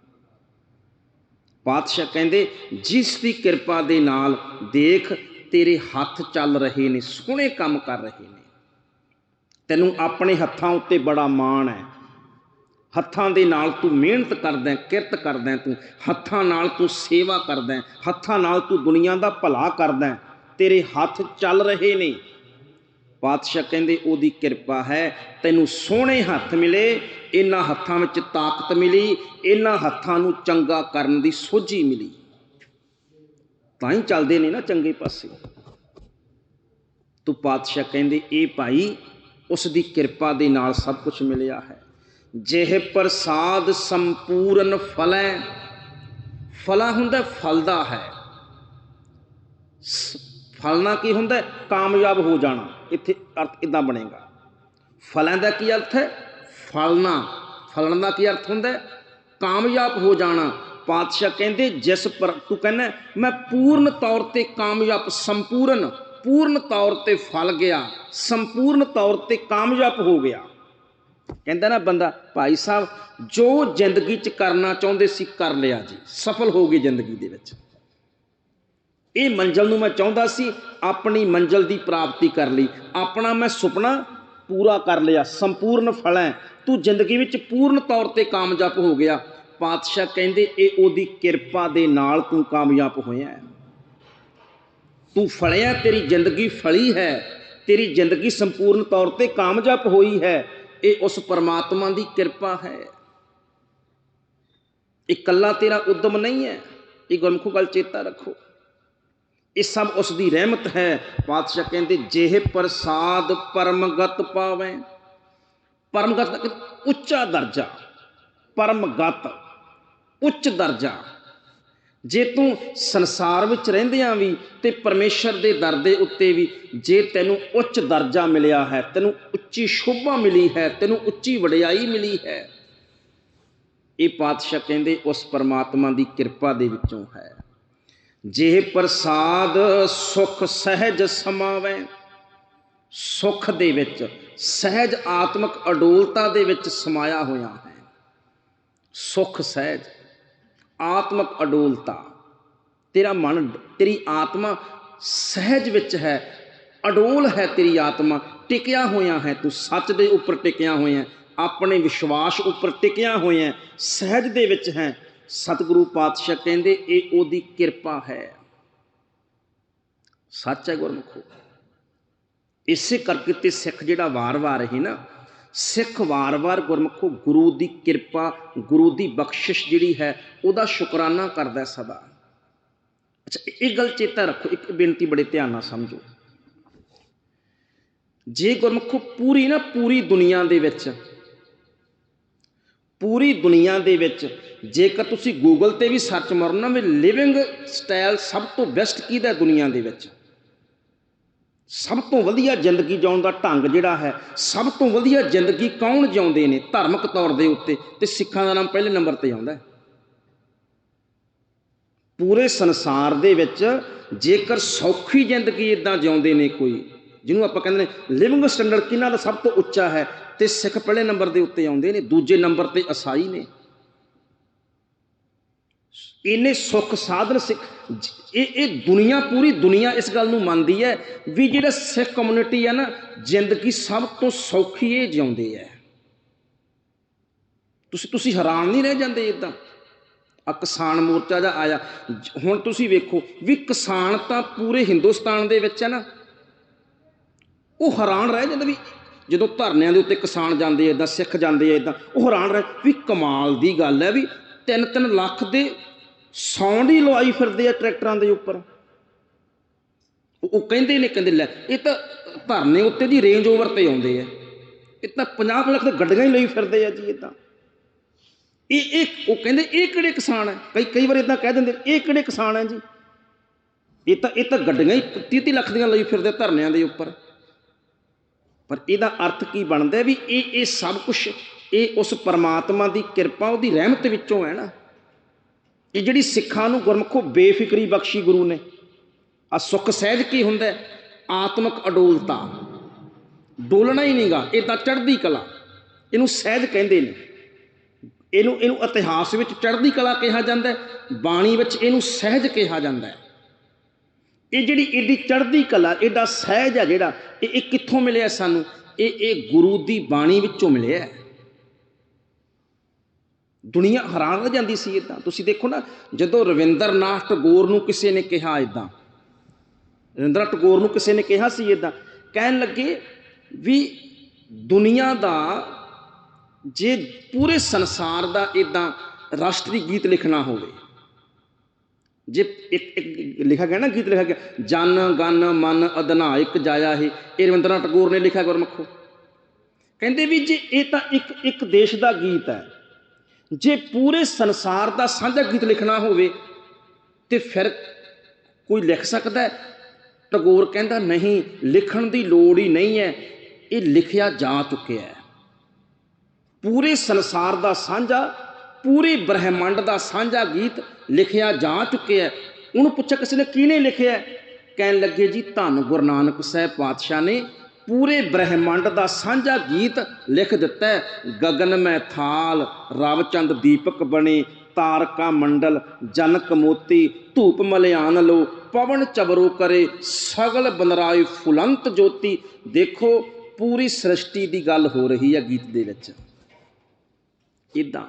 ਪਾਤਸ਼ਾਹ ਕਹਿੰਦੇ, ਜਿਸ ਦੀ ਕਿਰਪਾ ਦੇ ਨਾਲ ਦੇਖ ਤੇਰੇ ਹੱਥ ਚੱਲ ਰਹੇ ਨੇ, ਸੋਹਣੇ ਕੰਮ ਕਰ ਰਹੇ ਨੇ। ਤੈਨੂੰ ਆਪਣੇ ਹੱਥਾਂ ਉੱਤੇ ਬੜਾ ਮਾਣ ਹੈ। ਹੱਥਾਂ ਦੇ ਨਾਲ ਤੂੰ ਮਿਹਨਤ ਕਰਦਾ ਕਿਰਤ ਕਰਦਾ ਤੂੰ। ਹੱਥਾਂ ਨਾਲ ਤੂੰ ਸੇਵਾ ਕਰਦਾ ਹੱਥਾਂ ਨਾਲ ਤੂੰ ਦੁਨੀਆ ਦਾ ਭਲਾ ਕਰਦਾ ਤੇਰੇ ਹੱਥ ਚੱਲ ਰਹੇ ਨੇ। ਪਾਤਸ਼ਾਹ ਕਹਿੰਦੇ, ਉਹਦੀ ਕਿਰਪਾ ਹੈ, ਤੈਨੂੰ ਸੋਹਣੇ ਹੱਥ ਮਿਲੇ, ਇਹਨਾਂ ਹੱਥਾਂ ਵਿੱਚ ਤਾਕਤ ਮਿਲੀ, ਇਹਨਾਂ ਹੱਥਾਂ ਨੂੰ ਚੰਗਾ ਕਰਨ ਦੀ ਸੋਝੀ ਮਿਲੀ। ਤਾਂ ਹੀ ਚੱਲਦੇ ਨੇ ਨਾ ਚੰਗੇ ਪਾਸੇ। ਤੂੰ ਪਾਤਸ਼ਾਹ ਕਹਿੰਦੇ, ਇਹ ਭਾਈ ਉਸ ਦੀ ਕਿਰਪਾ ਦੇ ਨਾਲ ਸਭ ਕੁਝ ਮਿਲਿਆ ਹੈ। ਜਿਹੇ ਪ੍ਰਸਾਦ ਸੰਪੂਰਨ ਫਲੈ, ਫਲਾ ਹੁੰਦਾ ਫਲਦਾ ਹੈ। ਫਲਣਾ ਕੀ ਹੁੰਦਾ ਕਾਮਯਾਬ ਹੋ ਜਾਣਾ। ਇੱਥੇ ਅਰਥ ਇਦਾਂ ਬਣੇਗਾ। ਫਲਾਂ ਦਾ ਕੀ ਅਰਥ ਹੈ? ਫਲਣਾ। ਫਲਣ ਦਾ ਕੀ ਅਰਥ ਹੁੰਦਾ ਕਾਮਯਾਬ ਹੋ ਜਾਣਾ। ਪਾਤਸ਼ਾਹ ਕਹਿੰਦੇ, ਜਿਸ ਪਰ, ਤੂੰ ਕਹਿੰਦਾ ਮੈਂ ਪੂਰਨ ਤੌਰ ਤੇ ਕਾਮਯਾਬ, ਸੰਪੂਰਨ ਪੂਰਨ ਤੌਰ ਤੇ ਫਲ ਗਿਆ, ਸੰਪੂਰਨ ਤੌਰ ਤੇ ਕਾਮਯਾਬ ਹੋ ਗਿਆ। ਕਹਿੰਦਾ ਨਾ ਬੰਦਾ, ਭਾਈ ਸਾਹਿਬ, ਜੋ ਜ਼ਿੰਦਗੀ 'ਚ ਕਰਨਾ ਚਾਹੁੰਦੇ ਸੀ ਕਰ ਲਿਆ ਜੀ, ਸਫਲ ਹੋ ਗਏ ਜ਼ਿੰਦਗੀ ਦੇ ਵਿੱਚ। ਇਹ ਮੰਜ਼ਲ ਨੂੰ ਮੈਂ ਚਾਹੁੰਦਾ ਸੀ ਆਪਣੀ ਮੰਜ਼ਲ ਦੀ ਪ੍ਰਾਪਤੀ ਕਰ ਲਈ। ਆਪਣਾ ਮੈਂ ਸੁਪਨਾ ਪੂਰਾ ਕਰ ਲਿਆ, ਸੰਪੂਰਨ ਫਲ ਹੈ। ਤੂੰ ਜ਼ਿੰਦਗੀ ਵਿੱਚ ਪੂਰਨ ਤੌਰ ਤੇ ਕਾਮਯਾਬ ਹੋ ਗਿਆ। ਪਾਤਸ਼ਾਹ ਕਹਿੰਦੇ, ਇਹ ਉਹਦੀ ਕਿਰਪਾ ਦੇ ਨਾਲ ਤੂੰ ਕਾਮਯਾਬ ਹੋਇਆ ਹੈ। ਤੂੰ ਫਲਿਆ ਤੇਰੀ ਜ਼ਿੰਦਗੀ ਫਲੀ ਹੈ, ਤੇਰੀ ਜ਼ਿੰਦਗੀ ਸੰਪੂਰਨ ਤੌਰ ਤੇ ਕਾਮਯਾਬ ਹੋਈ ਹੈ, ਇਹ ਉਸ ਪਰਮਾਤਮਾ ਦੀ ਕਿਰਪਾ ਹੈ। ਇਹ ਇਕੱਲਾ ਤੇਰਾ ਉਦਮ ਨਹੀਂ ਹੈ, ਇਹ ਗੁਰਮੁਖੋ ਗੱਲ ਚੇਤਾ ਰੱਖੋ। ਇਹ ਸਭ ਉਸ ਦੀ ਰਹਿਮਤ ਹੈ। ਬਾਦਸ਼ਾਹ ਕਹਿੰਦੇ ਜਿਹੇ ਪ੍ਰਸਾਦ ਪਰਮਗਤ ਪਾਵੇਂ। ਪਰਮਗਤ ਉੱਚਾ ਦਰਜਾ, ਪਰਮਗਤ, ਉੱਚ ਦਰਜਾ। ਜੇ ਤੂੰ ਸੰਸਾਰ ਵਿੱਚ ਰਹਿੰਦਿਆਂ ਵੀ ਤੇ ਪਰਮੇਸ਼ਰ ਦੇ ਦਰ ਦੇ ਉੱਤੇ ਵੀ ਜੇ ਤੈਨੂੰ ਉੱਚ ਦਰਜਾ ਮਿਲਿਆ ਹੈ, ਤੈਨੂੰ ਉੱਚੀ ਸ਼ੋਭਾ ਮਿਲੀ ਹੈ, ਤੈਨੂੰ ਉੱਚੀ ਵਡਿਆਈ ਮਿਲੀ ਹੈ, ਇਹ ਪਾਤਸ਼ਾਹ ਕਹਿੰਦੇ ਉਸ ਪਰਮਾਤਮਾ ਦੀ ਕਿਰਪਾ ਦੇ ਵਿੱਚੋਂ ਹੈ। ਜੇ ਪ੍ਰਸਾਦ ਸੁਖ ਸਹਿਜ ਸਮਾਵੇ, ਸੁਖ ਦੇ ਵਿੱਚ, ਸਹਿਜ ਆਤਮਿਕ ਅਡੋਲਤਾ ਦੇ ਵਿੱਚ ਸਮਾਇਆ ਹੋਇਆ ਹੈ, ਸੁਖ ਸਹਿਜ। ਆਤਮਕ ਅਡੋਲਤਾ। ਤੇਰਾ ਮਨ, ਤੇਰੀ ਆਤਮਾ ਸਹਿਜ ਵਿੱਚ ਹੈ, ਅਡੋਲ ਹੈ ਤੇਰੀ ਆਤਮਾ, ਟਿਕਿਆ ਹੋਇਆ ਹੈ ਤੂੰ, ਸੱਚ ਦੇ ਉੱਪਰ ਟਿਕਿਆ ਹੋਇਆ ਆਪਣੇ ਵਿਸ਼ਵਾਸ ਉੱਪਰ ਟਿਕਿਆ ਹੋਇਆ ਸਹਿਜ ਦੇ ਵਿੱਚ ਹੈ। ਸਤਿਗੁਰੂ ਪਾਤਸ਼ਾਹ ਕਹਿੰਦੇ, ਇਹ ਉਹਦੀ ਕਿਰਪਾ ਹੈ। ਸੱਚ ਹੈ ਗੁਰਮੁਖੋ। ਇਸੇ ਕਰਕੇ ਤੇ ਸਿੱਖ ਜਿਹੜਾ ਵਾਰ-ਵਾਰ ਹੀ ਨਾ ਸਿੱਖ ਵਾਰ-ਵਾਰ ਗੁਰਮੁਖੋ ਗੁਰੂ ਦੀ ਕਿਰਪਾ, ਗੁਰੂ ਦੀ ਬਖਸ਼ਿਸ਼ ਜਿਹੜੀ ਹੈ, ਉਹਦਾ ਸ਼ੁਕਰਾਨਾ ਕਰਦਾ ਸਦਾ। ਅੱਛਾ, ਇਹ ਗੱਲ ਚੇਤਾ ਰੱਖੋ, ਇੱਕ ਬੇਨਤੀ ਬੜੇ ਧਿਆਨ ਨਾਲ ਸਮਝੋ। ਜੇ ਗੁਰਮੁਖੋ ਪੂਰੀ ਨਾ ਪੂਰੀ ਦੁਨੀਆ ਦੇ ਵਿੱਚ, ਪੂਰੀ ਦੁਨੀਆ ਦੇ ਵਿੱਚ ਜੇਕਰ ਤੁਸੀਂ ਗੂਗਲ ਤੇ ਵੀ ਸਰਚ ਮਾਰੋ ਨਾ, ਵੀ ਲਿਵਿੰਗ ਸਟਾਈਲ ਸਭ ਤੋਂ ਬੈਸਟ ਕਿਹਦਾ ਦੁਨੀਆ ਦੇ ਵਿੱਚ? ਸਭ ਤੋਂ ਵਧੀਆ ਜ਼ਿੰਦਗੀ ਜਿਉਣ ਦਾ ਢੰਗ ਜਿਹੜਾ ਹੈ, ਸਭ ਤੋਂ ਵਧੀਆ ਜ਼ਿੰਦਗੀ ਕੌਣ ਜਿਉਂਦੇ ਨੇ? ਧਾਰਮਿਕ ਤੌਰ ਦੇ ਉੱਤੇ ਤੇ ਸਿੱਖਾਂ ਦਾ ਨਾਮ ਪਹਿਲੇ ਨੰਬਰ ਤੇ ਆਉਂਦਾ ਹੈ। ਪੂਰੇ ਸੰਸਾਰ ਦੇ ਵਿੱਚ ਜੇਕਰ ਸੌਖੀ ਜ਼ਿੰਦਗੀ ਇਦਾਂ ਜਿਉਂਦੇ ਨੇ ਕੋਈ, ਜਿਹਨੂੰ ਆਪਾਂ ਕਹਿੰਦੇ ਨੇ ਲਿਵਿੰਗ ਸਟੈਂਡਰਡ ਕਿਹਨਾਂ ਦਾ ਸਭ ਤੋਂ ਉੱਚਾ ਹੈ, ਤੇ ਸਿੱਖ ਪਹਿਲੇ ਨੰਬਰ ਦੇ ਉੱਤੇ ਆਉਂਦੇ ਨੇ, ਦੂਜੇ ਨੰਬਰ ਤੇ ਈਸਾਈ ਨੇ। ਇਹਨੇ ਸੁੱਖ ਸਾਧਨ ਸਿੱਖ ਇਹ ਇਹ ਦੁਨੀਆ, ਪੂਰੀ ਦੁਨੀਆ ਇਸ ਗੱਲ ਨੂੰ ਮੰਨਦੀ ਹੈ ਵੀ ਜਿਹੜਾ ਸਿੱਖ ਕਮਿਊਨਿਟੀ ਹੈ ਨਾ, ਜ਼ਿੰਦਗੀ ਸਭ ਤੋਂ ਸੌਖੀ ਇਹ ਜਿਉਂਦੇ ਹੈ ਤੁਸੀਂ ਤੁਸੀਂ ਹੈਰਾਨ ਨਹੀਂ ਰਹਿ ਜਾਂਦੇ ਇਦਾਂ ਆ ਕਿਸਾਨ ਮੋਰਚਾ ਦਾ ਆਇਆ। ਹੁਣ ਤੁਸੀਂ ਵੇਖੋ ਵੀ ਕਿਸਾਨ ਤਾਂ ਪੂਰੇ ਹਿੰਦੁਸਤਾਨ ਦੇ ਵਿੱਚ ਹੈ ਨਾ, ਉਹ ਹੈਰਾਨ ਰਹਿ ਜਾਂਦਾ ਵੀ ਜਦੋਂ ਧਰਨਿਆਂ ਦੇ ਉੱਤੇ ਕਿਸਾਨ ਜਾਂਦੇ ਇਦਾਂ ਸਿੱਖ ਜਾਂਦੇ ਆ ਇਦਾਂ ਉਹ ਹੈਰਾਨ ਰਹਿ ਵੀ ਕਮਾਲ ਦੀ ਗੱਲ ਹੈ ਵੀ 3-3 ਲੱਖ ਦੇ ਸੌਂਡ ਹੀ ਲਵਾਈ ਫਿਰਦੇ ਆ ਟਰੈਕਟਰਾਂ ਦੇ ਉੱਪਰ। ਉਹ ਕਹਿੰਦੇ ਨੇ, ਕਹਿੰਦੇ ਲੈ, ਇਹ ਤਾਂ ਧਰਨੇ ਉੱਤੇ ਦੀ ਰੇਂਜ ਓਵਰ ਤੇ ਆਉਂਦੇ ਆ। ਇਹ ਤਾਂ 50 ਲੱਖ ਦੇ ਗੱਡੀਆਂ ਹੀ ਲਈ ਫਿਰਦੇ ਆ ਜੀ ਇਦਾਂ ਇਹ ਇਹ ਉਹ ਕਹਿੰਦੇ, ਇਹ ਕਿਹੜੇ ਕਿਸਾਨ ਹੈ ਕਈ ਕਈ ਵਾਰ ਇਦਾਂ ਕਹਿ ਦਿੰਦੇ, ਇਹ ਕਿਹੜੇ ਕਿਸਾਨ ਹੈ ਜੀ? ਇਹ ਤਾਂ ਇਹ ਤਾਂ ਗੱਡੀਆਂ ਹੀ 30 ਲੱਖ ਦੀਆਂ ਲਈ ਫਿਰਦੇ ਧਰਨਿਆਂ ਦੇ ਉੱਪਰ। ਪਰ ਇਹਦਾ ਅਰਥ ਕੀ ਬਣਦਾ ਵੀ ਇਹ ਇਹ ਸਭ ਕੁਝ ਇਹ ਉਸ ਪਰਮਾਤਮਾ ਦੀ ਕਿਰਪਾ, ਉਹਦੀ ਰਹਿਮਤ ਵਿੱਚੋਂ ਹੈ ਨਾ। ਇਹ ਜਿਹੜੀ ਸਿੱਖਾਂ ਨੂੰ ਗੁਰਮਖੋ ਬੇਫਿਕਰੀ ਬਖਸ਼ੀ ਗੁਰੂ ਨੇ ਆ ਸੁੱਖ ਸਹਿਜ ਕੀ ਹੁੰਦਾ ਹੈ? ਆਤਮਿਕ ਅਡੋਲਤਾ। ਡੋਲਣਾ ਹੀ ਨਹੀਂਗਾ ਇਹ ਤਾਂ ਚੜ੍ਹਦੀ ਕਲਾ। ਇਹਨੂੰ ਸਹਿਜ ਕਹਿੰਦੇ ਨੇ। ਇਹਨੂੰ ਇਹਨੂੰ ਇਤਿਹਾਸ ਵਿੱਚ ਚੜ੍ਹਦੀ ਕਲਾ ਕਿਹਾ ਜਾਂਦਾ ਹੈ, ਬਾਣੀ ਵਿੱਚ ਇਹਨੂੰ ਸਹਿਜ ਕਿਹਾ ਜਾਂਦਾ ਹੈ। ਇਹ ਜਿਹੜੀ ਇਹਦੀ ਚੜ੍ਹਦੀ ਕਲਾ, ਇਹਦਾ ਸਹਿਜ ਆ ਜਿਹੜਾ, ਇਹ ਇਹ ਕਿੱਥੋਂ ਮਿਲਿਆ ਸਾਨੂੰ? ਇਹ ਇਹ ਗੁਰੂ ਦੀ ਬਾਣੀ ਵਿੱਚੋਂ ਮਿਲਿਆ ਹੈ। ਦੁਨੀਆ ਹੈਰਾਨ ਰਹਿ ਜਾਂਦੀ ਸੀ ਇਦਾਂ ਤੁਸੀਂ ਦੇਖੋ ਨਾ, ਜਦੋਂ ਰਵਿੰਦਰਨਾਥ ਟੈਗੋਰ ਨੂੰ ਕਿਸੇ ਨੇ ਕਿਹਾ ਇਦਾਂ ਰਵਿੰਦਰਨਾਥ ਟੈਗੋਰ ਨੂੰ ਕਿਸੇ ਨੇ ਕਿਹਾ ਸੀ ਇਦਾਂ ਕਹਿਣ ਲੱਗੇ ਵੀ ਦੁਨੀਆ ਦਾ, ਜੇ ਪੂਰੇ ਸੰਸਾਰ ਦਾ ਇਦਾਂ ਰਾਸ਼ਟਰੀ ਗੀਤ ਲਿਖਣਾ ਹੋਵੇ, ਜੇ ਇੱਕ ਇੱਕ ਲਿਖਿਆ ਗਿਆ ਨਾ ਗੀਤ ਲਿਖਿਆ ਗਿਆ, ਜਨ, ਗਨ, ਮਨ, ਅਧਨਾਇਕ ਜਾਇਆ ਹੈ, ਇਹ ਰਵਿੰਦਰਨਾਥ ਟੈਗੋਰ ਨੇ ਲਿਖਿਆ ਗੁਰਮਖੋ। ਕਹਿੰਦੇ ਵੀ ਜੇ ਇਹ ਤਾਂ ਇੱਕ ਇੱਕ ਦੇਸ਼ ਦਾ ਗੀਤ ਹੈ ਜੇ ਪੂਰੇ ਸੰਸਾਰ ਦਾ ਸਾਂਝਾ ਗੀਤ ਲਿਖਣਾ ਹੋਵੇ, ਤੇ ਫਿਰ ਕੋਈ ਲਿਖ ਸਕਦਾ ਟਗੋਰ ਕਹਿੰਦਾ, ਨਹੀਂ, ਲਿਖਣ ਦੀ ਲੋੜ ਹੀ ਨਹੀਂ ਹੈ। ਇਹ ਲਿਖਿਆ ਜਾ ਚੁੱਕਿਆ ਹੈ। ਪੂਰੇ ਸੰਸਾਰ ਦਾ ਸਾਂਝਾ, ਪੂਰੇ ਬ੍ਰਹਿਮੰਡ ਦਾ ਸਾਂਝਾ ਗੀਤ ਲਿਖਿਆ ਜਾ ਚੁੱਕਿਆ ਹੈ। ਉਹਨੂੰ ਪੁੱਛਿਆ ਕਿਸੇ ਨੇ, ਕਿਹਨੇ ਲਿਖਿਆ ਕਹਿਣ ਲੱਗੇ ਜੀ, ਧੰਨ ਗੁਰੂ ਨਾਨਕ ਸਾਹਿਬ ਪਾਤਸ਼ਾਹ ਨੇ। ਪੂਰੇ ਬ੍ਰਹਿਮੰਡ ਦਾ ਸਾਂਝਾ ਗੀਤ ਲਿਖ ਦਿੱਤਾ ਹੈ। ਗगन ਮੈਂ ਥਾਲ, ਰਵਚੰਦ ਦੀਪਕ ਬਣੇ, ਤਾਰਕਾ ਮੰਡਲ, ਜਨਕ ਮੋਤੀ, ਧੂਪ ਮਲਿਆਨ ਲੋ, ਪਵਨ ਚਬਰੋ ਕਰੇ, ਸਗਲ ਬਨਰਾਏ ਫੁਲੰਤ ਜੋਤੀ। ਦੇਖੋ, ਪੂਰੀ ਸ੍ਰਿਸ਼ਟੀ ਦੀ ਗੱਲ ਹੋ ਰਹੀ ਹੈ ਗੀਤ ਦੇ ਵਿੱਚ। ਇਦਾਂ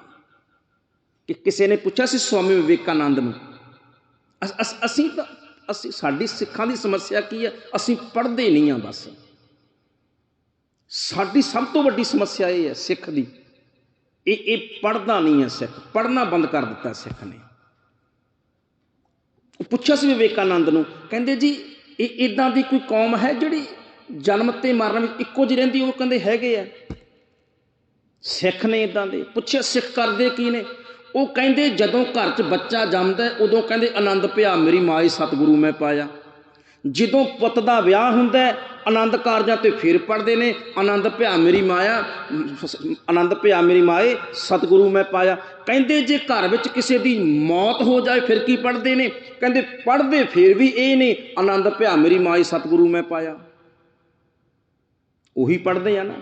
ਕਿ ਕਿਸੇ ਨੇ ਪੁੱਛਿਆ ਸੀ ਸਵਾਮੀ ਵਿਵੇਕਾਨੰਦ ਨੂੰ ਅਸ- ਅਸੀਂ ਤਾਂ, ਅਸੀਂ, ਸਾਡੀ ਸਿੱਖਾਂ ਦੀ ਸਮੱਸਿਆ ਕੀ ਹੈ? ਅਸੀਂ ਪੜ੍ਹਦੇ ਨਹੀਂ ਆ ਬਸ। ਸਾਡੀ ਸਭ ਤੋਂ ਵੱਡੀ ਸਮੱਸਿਆ ਇਹ ਹੈ ਸਿੱਖ ਦੀ। ਇਹ ਇਹ ਪੜ੍ਹਦਾ ਨਹੀਂ ਹੈ ਸਿੱਖ, ਪੜ੍ਹਨਾ ਬੰਦ ਕਰ ਦਿੱਤਾ ਸਿੱਖ ਨੇ। ਪੁੱਛਿਆ ਸੀ ਵਿਵੇਕਾਨੰਦ ਨੂੰ, ਕਹਿੰਦੇ ਜੀ, ਇਹ ਇਦਾਂ ਦੀ ਕੋਈ ਕੌਮ ਹੈ ਜਿਹੜੀ ਜਨਮ ਤੇ ਮਰਨ ਵਿੱਚ ਇੱਕੋ ਜਿਹੀ ਰਹਿੰਦੀ, ਉਹ ਕਹਿੰਦੇ ਹੈਗੇ ਆ। ਸਿੱਖ ਨੇ ਇਦਾਂ ਦੇ, ਪੁੱਛਿਆ ਸਿੱਖ ਕਰਦੇ ਕੀ ਨੇ? ਉਹ ਕਹਿੰਦੇ ਜਦੋਂ ਘਰ 'ਚ ਬੱਚਾ ਜੰਮਦਾ, ਉਦੋਂ ਕਹਿੰਦੇ ਆਨੰਦ ਭਿਆ ਮੇਰੀ ਮਾਈ ਸਤਿਗੁਰੂ ਮੈਂ ਪਾਇਆ। ਜਦੋਂ ਪੁੱਤ ਦਾ ਵਿਆਹ ਹੁੰਦਾ ਆਨੰਦ ਕਾਰਜਾਂ ਤੇ ਫਿਰ ਪੜਦੇ ਨੇ, ਆਨੰਦ ਭਿਆ ਮੇਰੀ ਮਾਇਆ, ਆਨੰਦ ਭਿਆ ਮੇਰੀ ਮਾਏ, ਸਤਿਗੁਰੂ ਮੈਂ ਪਾਇਆ। ਕਹਿੰਦੇ ਜੇ ਘਰ ਵਿੱਚ ਕਿਸੇ ਦੀ ਮੌਤ ਹੋ ਜਾਏ, ਫਿਰ ਕੀ ਪੜਦੇ ਨੇ? ਕਹਿੰਦੇ ਪੜਦੇ ਫਿਰ ਵੀ ਇਹ ਨੇ, ਆਨੰਦ ਭਿਆ ਮੇਰੀ ਮਾਏ, ਸਤਿਗੁਰੂ ਮੈਂ ਪਾਇਆ। ਉਹੀ ਪੜਦੇ ਆ ਨਾ।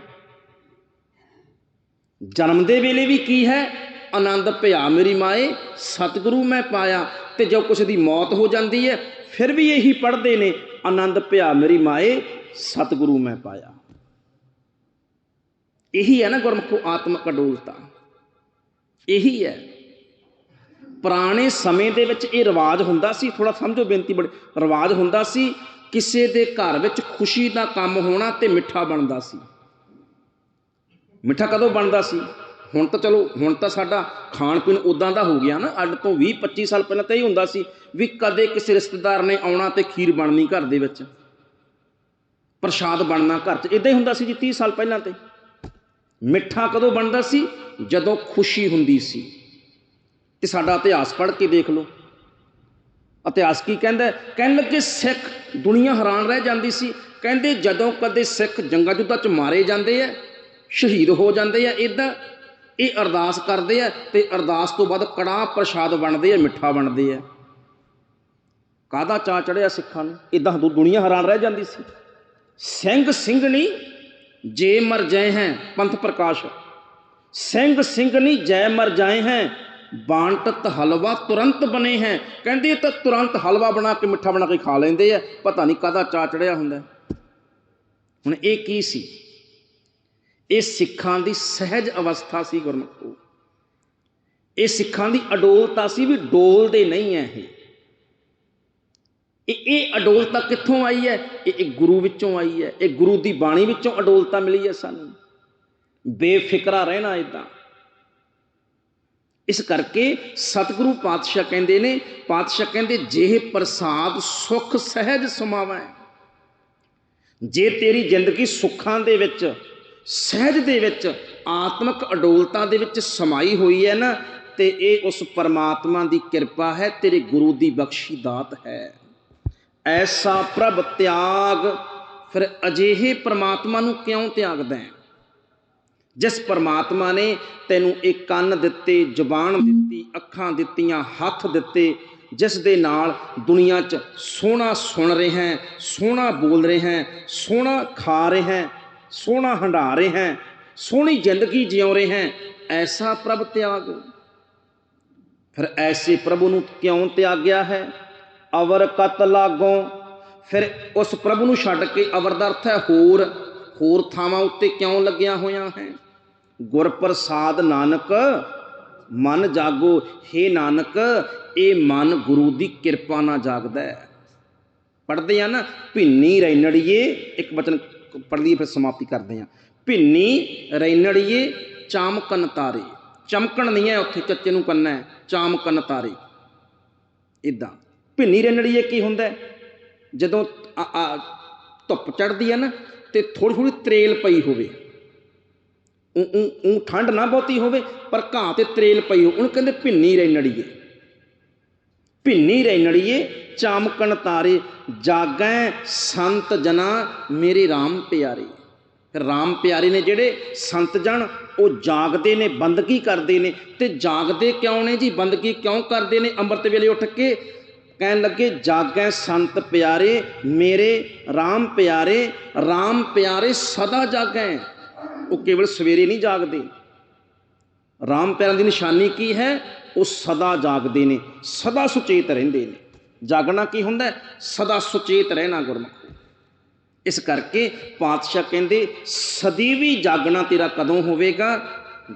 ਜਨਮ ਦੇ ਵੇਲੇ ਵੀ ਕੀ ਹੈ? ਆਨੰਦ ਭਿਆ ਮੇਰੀ ਮਾਏ, ਸਤਿਗੁਰੂ ਮੈਂ ਪਾਇਆ। ਤੇ ਜਦੋਂ ਕਿਸੇ ਦੀ ਮੌਤ ਹੋ ਜਾਂਦੀ ਹੈ ਫਿਰ ਵੀ ਇਹੀ ਪੜ੍ਹਦੇ ਨੇ, ਆਨੰਦ ਭਿਆ ਮੇਰੀ ਮਾਏ, ਸਤਿਗੁਰੂ ਮੈਂ ਪਾਇਆ। ਇਹੀ ਹੈ ਨਾ ਗੁਰਮੁਖੋ ਆਤਮਿਕ ਅਡੋਲਤਾ ਇਹੀ ਹੈ। ਪੁਰਾਣੇ ਸਮੇਂ ਦੇ ਵਿੱਚ ਇਹ ਰਿਵਾਜ ਹੁੰਦਾ ਸੀ ਥੋੜਾ ਸਮਝੋ ਬੇਨਤੀ ਬੜੀ, ਰਿਵਾਜ ਹੁੰਦਾ ਸੀ, ਕਿਸੇ ਦੇ ਘਰ ਵਿੱਚ ਖੁਸ਼ੀ ਦਾ ਕੰਮ ਹੋਣਾ ਤੇ ਮਿੱਠਾ ਬਣਦਾ ਸੀ। ਮਿੱਠਾ ਕਦੋਂ ਬਣਦਾ ਸੀ? ਹੁਣ ਤਾਂ ਚਲੋ, ਹੁਣ ਤਾਂ ਸਾਡਾ ਖਾਣ ਪੀਣ ਉਦਾਂ ਦਾ ਹੋ ਗਿਆ ਨਾ। ਅੱਜ ਤੋਂ 20 25 ਸਾਲ ਪਹਿਲਾਂ ਤਾਂ ਇਹ ਹੁੰਦਾ ਸੀ ਵੀ ਕਦੇ ਕਿਸੇ ਰਿਸ਼ਤੇਦਾਰ ਨੇ ਆਉਣਾ ਤੇ ਖੀਰ ਬਣਨੀ ਘਰ ਦੇ ਵਿੱਚ। ਪ੍ਰਸ਼ਾਦ ਬਣਨਾ ਘਰ 'ਚ। ਇਦਾਂ ਹੀ ਹੁੰਦਾ ਸੀ ਜੀ 30 ਸਾਲ ਪਹਿਲਾਂ ਤੇ। ਮਿੱਠਾ ਕਦੋਂ ਬਣਦਾ ਸੀ? ਜਦੋਂ ਖੁਸ਼ੀ ਹੁੰਦੀ ਸੀ। ਤੇ ਸਾਡਾ ਇਤਿਹਾਸ ਪੜ੍ਹ ਕੇ ਦੇਖ ਲਓ। ਇਤਿਹਾਸ ਕੀ ਕਹਿੰਦਾ ਕਹਿਣ ਲੱਗੇ ਸਿੱਖ ਦੁਨੀਆ ਹੈਰਾਨ ਰਹਿ ਜਾਂਦੀ ਸੀ। ਕਹਿੰਦੇ ਜਦੋਂ ਕਦੇ ਸਿੱਖ ਜੰਗਾਂ ਜੁੱਧਾਂ 'ਚ ਮਾਰੇ ਜਾਂਦੇ ਆ, ਸ਼ਹੀਦ ਹੋ ਜਾਂਦੇ ਆ ਇਦਾਂ ਇਹ ਅਰਦਾਸ ਕਰਦੇ ਆ ਤੇ ਅਰਦਾਸ ਤੋਂ ਬਾਅਦ ਕੜਾਹ ਪ੍ਰਸ਼ਾਦ ਬਣਦੇ ਆ, ਮਿੱਠਾ ਬਣਦੇ ਆ। ਕਾਹਦਾ ਚਾ ਚੜਿਆ ਸਿੱਖਾਂ ਨੂੰ? ਇਦਾਂ ਦੁਨੀਆ ਹੈਰਾਨ ਰਹਿ ਜਾਂਦੀ ਸੀ। ਸਿੰਘ ਨਹੀਂ ਜੇ ਮਰ ਜਾਏ ਹੈ, ਪੰਥ ਪ੍ਰਕਾਸ਼। ਸਿੰਘ ਨਹੀਂ ਜੈ ਮਰ ਜਾਏ ਹੈ ਬਾਂਟਤ ਹਲਵਾ ਤੁਰੰਤ ਬਣੇ ਹੈ। ਕਹਿੰਦੇ ਤਾਂ ਤੁਰੰਤ ਹਲਵਾ ਬਣਾ ਕੇ ਮਿੱਠਾ ਬਣਾ ਕੇ ਖਾ ਲੈਂਦੇ ਆ। ਪਤਾ ਨਹੀਂ ਕਾਹਦਾ ਚਾ ਚੜਿਆ ਹੁੰਦਾ। ਹੁਣ ਇਹ ਕੀ ਸੀ? ਇਹ ਸਿੱਖਾਂ ਦੀ ਸਹਿਜ ਅਵਸਥਾ ਸੀ ਗੁਰਮੁਖੋ ਇਹ ਸਿੱਖਾਂ ਦੀ ਅਡੋਲਤਾ ਸੀ ਵੀ ਡੋਲਦੇ ਨਹੀਂ ਐ ਇਹ। ਇਹ ਇਹ ਅਡੋਲਤਾ ਕਿੱਥੋਂ ਆਈ ਹੈ ਇਹ ਇਹ ਗੁਰੂ ਵਿੱਚੋਂ ਆਈ ਹੈ ਇਹ ਗੁਰੂ ਦੀ ਬਾਣੀ ਵਿੱਚੋਂ ਅਡੋਲਤਾ ਮਿਲੀ ਹੈ ਸਾਨੂੰ। ਬੇਫਿਕਰਾ ਰਹਿਣਾ ਇਦਾਂ ਇਸ ਕਰਕੇ ਸਤਿਗੁਰੂ ਪਾਤਸ਼ਾਹ ਕਹਿੰਦੇ ਨੇ, ਪਾਤਸ਼ਾਹ ਕਹਿੰਦੇ, ਜੇ ਪ੍ਰਸਾਦ ਸੁਖ ਸਹਿਜ ਸਮਾਵੈ, ਜੇ ਤੇਰੀ ਜ਼ਿੰਦਗੀ ਸੁੱਖਾਂ ਦੇ ਵਿੱਚ ਸਹਿਜ ਦੇ ਵਿੱਚ, ਆਤਮਿਕ ਅਡੋਲਤਾ ਦੇ ਵਿੱਚ ਸਮਾਈ ਹੋਈ ਹੈ ਨਾ, ਤੇ ਇਹ ਉਸ ਪਰਮਾਤਮਾ ਦੀ ਕਿਰਪਾ ਹੈ, ਤੇਰੇ ਗੁਰੂ ਦੀ ਬਖਸ਼ੀ ਦਾਤ ਹੈ। ਐਸਾ ਪ੍ਰਭ ਤਿਆਗ, ਫਿਰ ਅਜਿਹੇ ਪਰਮਾਤਮਾ ਨੂੰ ਕਿਉਂ ਤਿਆਗਦਾ ਹੈ? ਜਿਸ ਪਰਮਾਤਮਾ ਨੇ ਤੈਨੂੰ ਇਹ ਕੰਨ ਦਿੱਤੇ, ਜ਼ੁਬਾਨ ਦਿੱਤੀ, ਅੱਖਾਂ ਦਿੱਤੀਆਂ, ਹੱਥ ਦਿੱਤੇ, ਜਿਸ ਦੇ ਨਾਲ ਦੁਨੀਆ 'ਚ ਸੋਹਣਾ ਸੁਣ ਰਿਹਾ ਹੈ, ਸੋਹਣਾ ਬੋਲ ਰਿਹਾ ਹੈ, ਸੋਹਣਾ ਖਾ ਰਿਹਾ ਹੈ ਸੋਹਣਾ ਹੰਢਾ ਰਿਹਾ ਹੈ, ਸੋਹਣੀ ਜ਼ਿੰਦਗੀ ਜਿਉ ਰਹੇ ਹੈ, ਐਸਾ ਪ੍ਰਭ ਤਿਆਗ। ਫਿਰ ਐਸੇ ਪ੍ਰਭੂ ਨੂੰ ਕਿਉਂ ਤਿਆਗਿਆ ਹੈ? ਅਵਰ ਕਤ ਲਾਗੋਂ। ਫਿਰ ਉਸ ਪ੍ਰਭੂ ਨੂੰ ਛੱਡ ਕੇ ਅਵਰ ਦਾ ਅਰਥ ਹੈ ਹੋਰ ਹੋਰ ਥਾਵਾਂ ਉੱਤੇ ਕਿਉਂ ਲੱਗਿਆ ਹੋਇਆ ਹੈ? ਗੁਰ ਪ੍ਰਸਾਦ ਨਾਨਕ, ਮਨ ਜਾਗੋ हे ਨਾਨਕ, ਇਹ ਮਨ ਗੁਰੂ ਦੀ ਕਿਰਪਾ ਨਾਲ ਜਾਗਦਾ ਹੈ। ਪੜਦੇ ਆ ਨਾ, ਭਿੰਨੀ ਰੈਣੜੀਏ ਇੱਕ ਬਚਨ ਪੜ੍ਹਦੀ ਫਿਰ ਸਮਾਪਤੀ ਕਰਦੇ ਹਾਂ। ਭਿੰਨੀ ਰੈਣੜੀਏ ਚਾਮਕਨ ਤਾਰੇ। ਚਮਕਣ ਨਹੀਂ ਹੈ ਉੱਥੇ, ਚੱਚੇ ਨੂੰ ਕੰਨਾ ਹੈ, ਚਾਮਕਨ ਤਾਰੇ। ਇਦਾਂ ਭਿੰਨੀ ਰੈਣੜੀਏ ਕੀ ਹੁੰਦਾ ਜਦੋਂ ਧੁੱਪ ਚੜਦੀ ਹੈ ਨਾ, ਤੇ ਥੋੜੀ ਥੋੜੀ ਤਰੇਲ ਪਈ ਹੋਵੇ। ਉਹ ਉਹ ਠੰਡ ਨਾ ਬਹੁਤੀ ਹੋਵੇ, ਪਰ ਘਾਹ ਤੇ ਤਰੇਲ ਪਈ ਹੋ ਉਹਨੂੰ ਕਹਿੰਦੇ ਭਿੰਨੀ ਰੈਣੜੀਏ ਭਿੰਨੀ ਰੈਣੜੀਏ ਚਾਮਕਣ ਤਾਰੇ, ਜਾਗੈ ਸੰਤ ਜਨਾ ਮੇਰੇ RAM ਪਿਆਰੇ। ਰਾਮ ਪਿਆਰੇ ਨੇ ਜਿਹੜੇ ਸੰਤ ਜਣ ਉਹ ਜਾਗਦੇ ਨੇ, ਬੰਦਗੀ ਕਰਦੇ ਨੇ। ਤੇ ਜਾਗਦੇ ਕਿਉਂ ਨੇ ਜੀ? ਬੰਦਗੀ ਕਿਉਂ ਕਰਦੇ ਨੇ? ਅੰਮ੍ਰਿਤ ਵੇਲੇ ਉੱਠ ਕੇ ਕਹਿਣ ਲੱਗੇ, ਜਾਗੈ ਸੰਤ ਪਿਆਰੇ, ਮੇਰੇ RAM ਪਿਆਰੇ RAM ਪਿਆਰੇ ਸਦਾ ਜਾਗੈ। ਉਹ ਕੇਵਲ ਸਵੇਰੇ ਨਹੀਂ ਜਾਗਦੇ। ਰਾਮ ਪਿਆਰਿਆਂ ਦੀ ਨਿਸ਼ਾਨੀ ਕੀ ਹੈ? ਉਹ ਸਦਾ ਜਾਗਦੇ ਨੇ, ਸਦਾ ਸੁਚੇਤ ਰਹਿੰਦੇ ਨੇ। ਜਾਗਣਾ ਕੀ ਹੁੰਦਾ ਸਦਾ ਸੁਚੇਤ ਰਹਿਣਾ ਗੁਰਮੁਖ। ਇਸ ਕਰਕੇ ਪਾਤਸ਼ਾਹ ਕਹਿੰਦੇ, ਸਦੀ ਵੀ ਜਾਗਣਾ ਤੇਰਾ ਕਦੋਂ ਹੋਵੇਗਾ?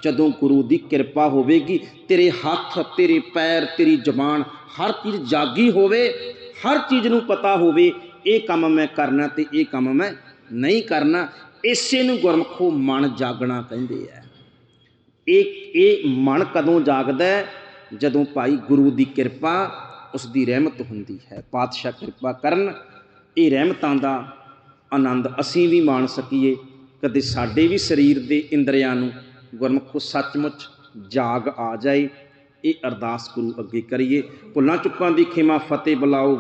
ਜਦੋਂ ਗੁਰੂ ਦੀ ਕਿਰਪਾ ਹੋਵੇਗੀ, ਤੇਰੇ ਹੱਥ, ਤੇਰੇ ਪੈਰ, ਤੇਰੀ ਜ਼ਬਾਨ, ਹਰ ਚੀਜ਼ ਜਾਗੀ ਹੋਵੇ, ਹਰ ਚੀਜ਼ ਨੂੰ ਪਤਾ ਹੋਵੇ, ਇਹ ਕੰਮ ਮੈਂ ਕਰਨਾ ਤੇ ਇਹ ਕੰਮ ਮੈਂ ਨਹੀਂ ਕਰਨਾ, ਇਸੇ ਨੂੰ ਗੁਰਮੁਖੋ ਮਨ ਜਾਗਣਾ ਕਹਿੰਦੇ ਆ। ਇਹ ਇਹ ਮਨ ਕਦੋਂ ਜਾਗਦਾ ਜਦੋਂ ਭਾਈ ਗੁਰੂ ਦੀ ਕਿਰਪਾ ਉਸ ਦੀ ਰਹਿਮਤ ਹੁੰਦੀ ਹੈ। ਪਾਤਸ਼ਾਹ ਕਿਰਪਾ ਕਰਨ, ਇਹ ਰਹਿਮਤਾਂ ਦਾ ਆਨੰਦ ਅਸੀਂ ਵੀ ਮਾਣ ਸਕੀਏ। ਕਦੇ ਸਾਡੇ ਵੀ ਸਰੀਰ ਦੇ ਇੰਦਰੀਆਂ ਨੂੰ ਗੁਰਮੁਖੋ ਸੱਚਮੁੱਚ ਜਾਗ ਆ ਜਾਏ, ਇਹ ਅਰਦਾਸ ਗੁਰੂ ਅੱਗੇ ਕਰੀਏ। ਭੁੱਲਾਂ ਚੁੱਕਾਂ ਦੀ ਖਿਮਾ ਫਤਿਹ ਬੁਲਾਓ